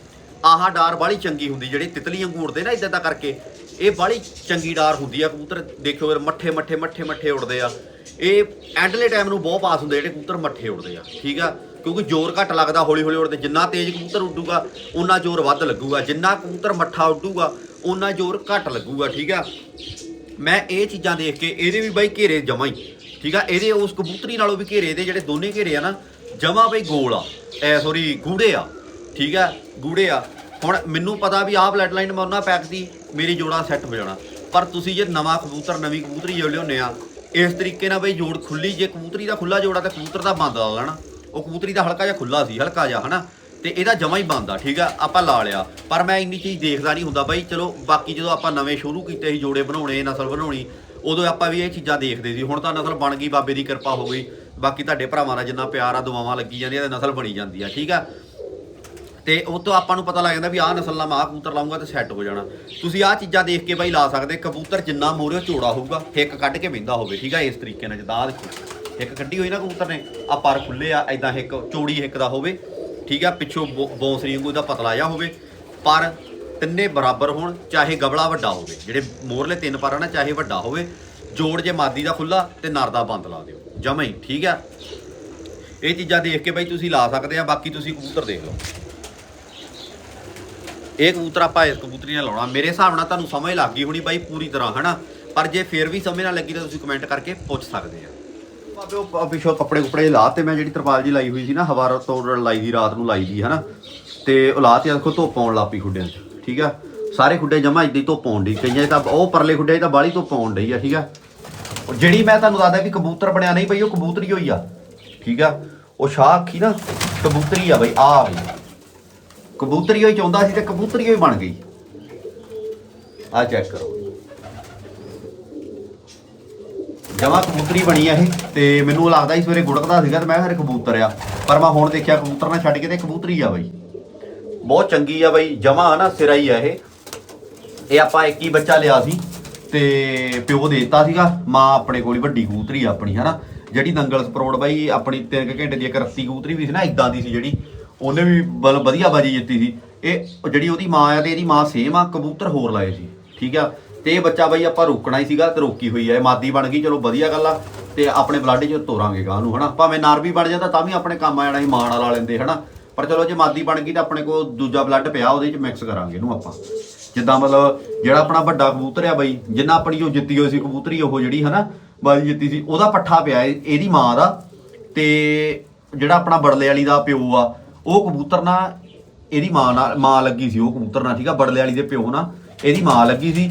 ਆਹਾ ਡਾਰ ਵਾਲੀ ਚੰਗੀ ਹੁੰਦੀ, ਜਿਹੜੇ ਤਿਤਲੀਆਂ ਉੜਦੇ ਨਾ ਇਦਾਂ ਦਾ ਕਰਕੇ। ਇਹ ਬਾਲੀ ਚੰਗੀ ਡਾਰ ਹੁੰਦੀ ਆ, ਕਬੂਤਰ ਦੇਖਿਓ ਫਿਰ ਮੱਠੇ ਮੱਠੇ ਮੱਠੇ ਮੱਠੇ ਉੜਦੇ ਆ। ਇਹ ਐਂਡਲੇ ਟਾਈਮ ਨੂੰ ਬਹੁਤ ਪਾਸ ਹੁੰਦੇ ਜਿਹੜੇ ਕਬੂਤਰ ਮੱਠੇ ਉੜਦੇ ਆ, ਠੀਕ ਆ? ਕਿਉਂਕਿ ਜ਼ੋਰ ਘੱਟ ਲੱਗਦਾ ਹੌਲੀ ਹੌਲੀ ਉੜਦੇ ਜਿੰਨਾ ਤੇਜ਼ ਕਬੂਤਰ ਉੱਡੂਗਾ ਉਨਾ ਜ਼ੋਰ ਵੱਧ ਲੱਗੂਗਾ। ਜਿੰਨਾ ਕਬੂਤਰ ਮੱਠਾ ਉੱਡੂਗਾ ਉਨਾ ਜ਼ੋਰ ਘੱਟ ਲੱਗੂਗਾ, ਠੀਕ ਆ? ਮੈਂ ਇਹ ਚੀਜ਼ਾਂ ਦੇਖ ਕੇ, ਇਹਦੇ ਵੀ ਬਾਈ ਘੇਰੇ ਜਮਾ ਹੀ, ਠੀਕ ਆ? ਇਹਦੇ ਉਸ ਕਬੂਤਰੀ ਨਾਲੋਂ ਵੀ ਘੇਰੇ ਦੇ ਜਿਹੜੇ ਦੋਨੇ ਘੇਰੇ ਆ ਨਾ, ਜਮਾ ਬਈ ਗੋਲ ਆ, ਐ ਸੌਰੀ ਗੂੜੇ ਆ, ਠੀਕ ਆ? ਗੂੜੇ ਆ। ਹੁਣ ਮੈਨੂੰ ਪਤਾ ਵੀ ਆਹ ਬਲੱਡ ਲਾਈਨ ਮੈਂ ਉਹਨਾਂ ਪੈਕ ਦੀ ਮੇਰੀ ਜੋੜਾ ਸੈੱਟ ਹੋ ਜਾਣਾ। ਪਰ ਤੁਸੀਂ ਜੇ ਨਵਾਂ ਕਬੂਤਰ, ਨਵੀਂ ਕਬੂਤਰੀ ਜੋ ਲਿਆਉਂਦੇ ਆ, ਇਸ ਤਰੀਕੇ ਨਾਲ ਬਈ ਜੋੜ ਖੁੱਲੀ, ਜੇ ਕਬੂਤਰੀ ਦਾ ਖੁੱਲਾ ਜੋੜਾ ਤਾਂ ਕਬੂਤਰ ਦਾ ਬੰਦ ਲਾ ਲੈਣਾ ਉਹ ਕਬੂਤਰੀ ਦਾ ਹਲਕਾ ਜਿਹਾ ਖੁੱਲਾ ਸੀ, ਹਲਕਾ ਜਿਹਾ, ਹਨਾ? ਤੇ ਇਹਦਾ ਜਮਾ ਹੀ ਬੰਦ ਆ, ਠੀਕ ਆ? ਆਪਾਂ ਲਾ ਲਿਆ। ਪਰ ਮੈਂ ਇੰਨੀ ਚੀਜ਼ ਦੇਖਦਾ ਨਹੀਂ ਹੁੰਦਾ ਬਾਈ, ਚਲੋ, ਬਾਕੀ ਜਦੋਂ ਆਪਾਂ ਨਵੇਂ ਸ਼ੁਰੂ ਕੀਤੇ ਸੀ, ਜੋੜੇ ਬਣਾਉਣੇ, ਨਸਲ ਬਣਾਉਣੀ, ਉਦੋਂ ਆਪਾਂ ਵੀ ਇਹ ਚੀਜ਼ਾਂ ਦੇਖਦੇ ਸੀ। ਹੁਣ ਤਾਂ ਨਸਲ ਬਣ ਗਈ, ਬਾਬੇ ਦੀ ਕਿਰਪਾ ਹੋ ਗਈ। ਬਾਕੀ ਤੁਹਾਡੇ ਭਰਾਵਾਂ ਦਾ ਜਿੰਨਾ ਪਿਆਰ ਆ, ਦੁਆਵਾਂ ਲੱਗੀ ਜਾਂਦੀਆਂ ਤੇ ਨਸਲ ਬਣੀ ਜਾਂਦੀ ਆ, ਠੀਕ ਆ? ਤੇ ਉਹ ਤੋਂ ਆਪਾਂ ਨੂੰ ਪਤਾ ਲੱਗ ਜਾਂਦਾ ਵੀ ਆਹ ਨਸਲ ਨਾਲ ਮੈਂ ਆਹ ਕਬੂਤਰ ਲਾਉਂਗਾ ਤੇ ਸੈੱਟ ਹੋ ਜਾਣਾ। ਤੁਸੀਂ ਆਹ ਚੀਜ਼ਾਂ ਦੇਖ ਕੇ ਬਾਈ ਲਾ ਸਕਦੇ, ਕਬੂਤਰ ਜਿੰਨਾ ਮੋਰਿਓ ਚੋੜਾ ਹੋਊਗਾ, ਹਿੱਕ ਕੱਢ ਕੇ ਬਹਿੰਦਾ ਹੋਵੇ, ਠੀਕ ਆ, ਇਸ ਤਰੀਕੇ ਨਾਲ ਜਿੱਦਾਂ ਆਹ ਦੇਖੋ, ਹਿੱਕ ਕੱਢੀ ਹੋਈ ਨਾ ਕਬੂਤਰ ਨੇ ਆ ਪਰ ਖੁੱਲੇ ਆ ਐਦਾਂ ਹਿੱਕ, ਚੋੜੀ ਹਿੱਕ ਦਾ ਹੋਵੇ, ਠੀਕ ਆ, ਪਿੱਛੋਂ ਬੌ- ਬੌਂਸਰੀ ਵਾਂਗੂ ਦਾ ਪਤਲਾ ਜਿਹਾ ਹੋਵੇ, ਪਰ ਤਿੰਨੇ ਬਰਾਬਰ ਹੋਣ, ਚਾਹੇ ਗਬਲਾ ਵੱਡਾ ਹੋਵੇ, ਜਿਹੜੇ ਮੋਰਲੇ ਤਿੰਨ ਪਰ ਆ ਨਾ, ਚਾਹੇ ਵੱਡਾ ਹੋਵੇ, ਜੋੜ ਜੇ ਮਾਦੀ ਦਾ ਖੁੱਲਾ ਤੇ ਨਰ ਦਾ ਬੰਦ ਲਾ ਦਿਓ, ਜਮਾਂ ਹੀ, ਠੀਕ ਆ। ਇਹ ਚੀਜ਼ਾਂ ਦੇਖ ਕੇ ਬਾਈ ਤੁਸੀਂ ਲਾ ਸਕਦੇ ਆ, ਬਾਕੀ ਤੁਸੀਂ ਕਬੂਤਰ ਦੇਖ ਲਓ। ਇਹ ਕਬੂਤਰ ਆਪਾਂ ਇਸ ਕਬੂਤਰੀ ਨਾਲ ਲਾਉਣਾ। ਮੇਰੇ ਹਿਸਾਬ ਨਾਲ ਤੁਹਾਨੂੰ ਸਮਝ ਲੱਗ ਗਈ ਹੋਣੀ ਬਾਈ ਪੂਰੀ ਤਰ੍ਹਾਂ, ਹਨਾ? ਪਰ ਜੇ ਫੇਰ ਵੀ ਸਮਝ ਨਾ ਲੱਗੀ ਤਾਂ ਤੁਸੀਂ ਕਮੈਂਟ ਕਰਕੇ ਪੁੱਛ ਸਕਦੇ ਆ। ਬਾਬੇ, ਉਹ ਪਿਛੋ ਕੱਪੜੇ ਕੁਪੜੇ ਲਾ ਤੇ ਮੈਂ ਜਿਹੜੀ ਤਰਪਾਲ ਜੀ ਲਾਈ ਹੋਈ ਸੀ ਨਾ ਹਵਾਰਾ ਤੋਂ ਲਾਈ ਦੀ ਰਾਤ ਨੂੰ ਲਾਈ ਦੀ ਹਨਾ? ਤੇ ਉਹ ਲਾ ਤੇ ਦੇਖੋ ਧੁੱਪ ਆਉਣ ਲੱਪੀ ਖੁੱਡਿਆਂ 'ਚ, ਠੀਕ ਆ? ਸਾਰੇ ਖੁੱਡੇ ਜਮਾ ਇਦਾਂ ਹੀ ਧੁੱਪ ਆਉਣ ਦੀ ਕਈਆਂ ਤਾਂ ਉਹ ਪਰਲੇ ਖੁੱਡੇ 'ਚ ਤਾਂ ਬਾਲੀ ਧੁੱਪ ਆਉਣ ਡਈ ਆ, ਠੀਕ ਆ? ਜਿਹੜੀ ਮੈਂ ਤੁਹਾਨੂੰ ਦੱਸਦਾ ਵੀ ਕਬੂਤਰ ਬਣਿਆ ਨਹੀਂ ਬਈ, ਉਹ ਕਬੂਤਰੀ ਹੋਈ ਆ, ਠੀਕ ਆ? ਉਹ ਸ਼ਾਹ ਅੱਖੀ ਨਾ, ਕਬੂਤਰੀ ਆ ਬਈ ਆ ਬਈ। ਕਬੂਤਰੀ ਹੋਈ ਚਾਹੁੰਦਾ ਸੀ ਤੇ ਕਬੂਤਰੀ ਹੋਈ ਬਣ ਗਈ। ਆ ਚੈੱਕ ਕਰੋ। ਜਮਾ ਕਬੂਤਰੀ ਬਣੀ ਆ ਇਹ ਤੇ ਮੈਨੂੰ ਲੱਗਦਾ ਸੀ ਸਵੇਰੇ ਗੁੜਕਦਾ ਸੀਗਾ ਤੇ ਮੈਂ ਕਿਹਾ ਕਬੂਤਰ ਆ। ਪਰ ਮੈਂ ਹੁਣ ਦੇਖਿਆ ਕਬੂਤਰ ਨਾ ਛੱਡ ਕੇ ਤੇ ਕਬੂਤਰੀ ਆ ਬਈ। ਬਹੁਤ ਚੰਗੀ ਆ ਬਈ, ਜਮਾ ਨਾ ਸਿਰਾ ਹੀ ਆ ਇਹ। ਇਹ ਆਪਾਂ ਇੱਕ ਹੀ ਬੱਚਾ ਲਿਆ ਸੀ ਤੇ ਪਿਓ ਦੇ ਦਿੱਤਾ ਸੀਗਾ। ਮਾਂ ਆਪਣੇ ਕੋਲ ਹੀ ਵੱਡੀ ਕਬੂਤਰੀ ਆਪਣੀ, ਹਨਾ। ਜਿਹੜੀ ਨੰਗਲ ਸਪਰੋੜ ਬਾਈ, ਆਪਣੀ 3 ਘੰਟੇ ਦੀ ਇੱਕ ਰੱਸੀ ਕਬੂਤਰੀ ਵੀ ਸੀ ਨਾ ਇਦਾਂ ਦੀ ਸੀ ਜਿਹੜੀ। ਉਹਨੇ ਵੀ ਬਲ ਵਧੀਆ ਬਾਜੀ ਜਿੱਤੀ ਸੀ। ਇਹ ਜਿਹੜੀ ਉਹਦੀ ਮਾਂ ਆ ਤੇ ਇਹਦੀ ਮਾਂ ਸੇਮ ਆ, ਕਬੂਤਰ ਹੋਰ ਲਾਏ ਸੀ। ਠੀਕ ਆ? ਤੇ ਇਹ ਬੱਚਾ ਬਾਈ ਆਪਾਂ ਰੋਕਣਾ ਹੀ ਸੀਗਾ ਤੇ ਰੋਕੀ ਹੋਈ ਆ। ਇਹ ਮਾਦੀ ਬਣ ਗਈ, ਚਲੋ ਵਧੀਆ ਗੱਲ ਆ। ਤੇ ਆਪਣੇ ਬਲੱਡ 'ਚ ਤੋਰਾਂਗੇ ਗਾਂ ਨੂੰ, ਹਨਾ? ਭਾਵੇਂ ਨਰ ਵੀ ਬਣ ਜਾਂਦਾ ਤਾਂ ਵੀ ਆਪਣੇ ਕੰਮ ਆ ਜਾਣਾ ਸੀ, ਮਾਣ ਲਾ ਲੈਂਦੇ, ਹਨਾ? ਪਰ ਚਲੋ ਜੇ ਮਾਦੀ ਬਣ ਗਈ ਤਾਂ ਆਪਣੇ ਕੋਲ ਦੂਜਾ ਬਲੱਡ ਪਿਆ, ਉਹਦੇ 'ਚ ਮਿਕਸ ਕਰਾਂਗੇ ਇਹਨੂੰ ਆਪਾਂ। ਜਿੱਦਾਂ ਮਤਲਬ ਜਿਹੜਾ ਆਪਣਾ ਵੱਡਾ ਕਬੂਤਰ ਆ ਬਾਈ, ਜਿੰਨਾ ਆਪਣੀ ਉਹ ਜਿੱਤੀ ਹੋਈ ਸੀ, ਕਬੂਤਰੀ ਉਹ ਜਿਹੜੀ, ਹਨਾ? ਬਾਜੀ ਜਿੱਤੀ ਸੀ, ਉਹਦਾ ਪੱਠਾ ਪਿਆ ਇਹਦੀ ਮਾਂ ਦਾ। ਤੇ ਜਿਹੜਾ ਆਪਣਾ ਬੜਲੇ ਵਾਲੀ ਦਾ ਪਿਓ ਆ ਉਹ ਕਬੂਤਰ ਨਾ, ਇਹਦੀ ਮਾਂ ਨਾਲ, ਮਾਂ ਲੱਗੀ ਸੀ ਉਹ ਕਬੂਤਰ ਨਾਲ, ਠੀਕ ਆ, ਬੜਲੇ ਵਾਲੀ ਦੇ ਪਿਓ ਨਾਲ। ਇਹਦੀ ਮਾਂ ਲੱਗੀ ਸੀ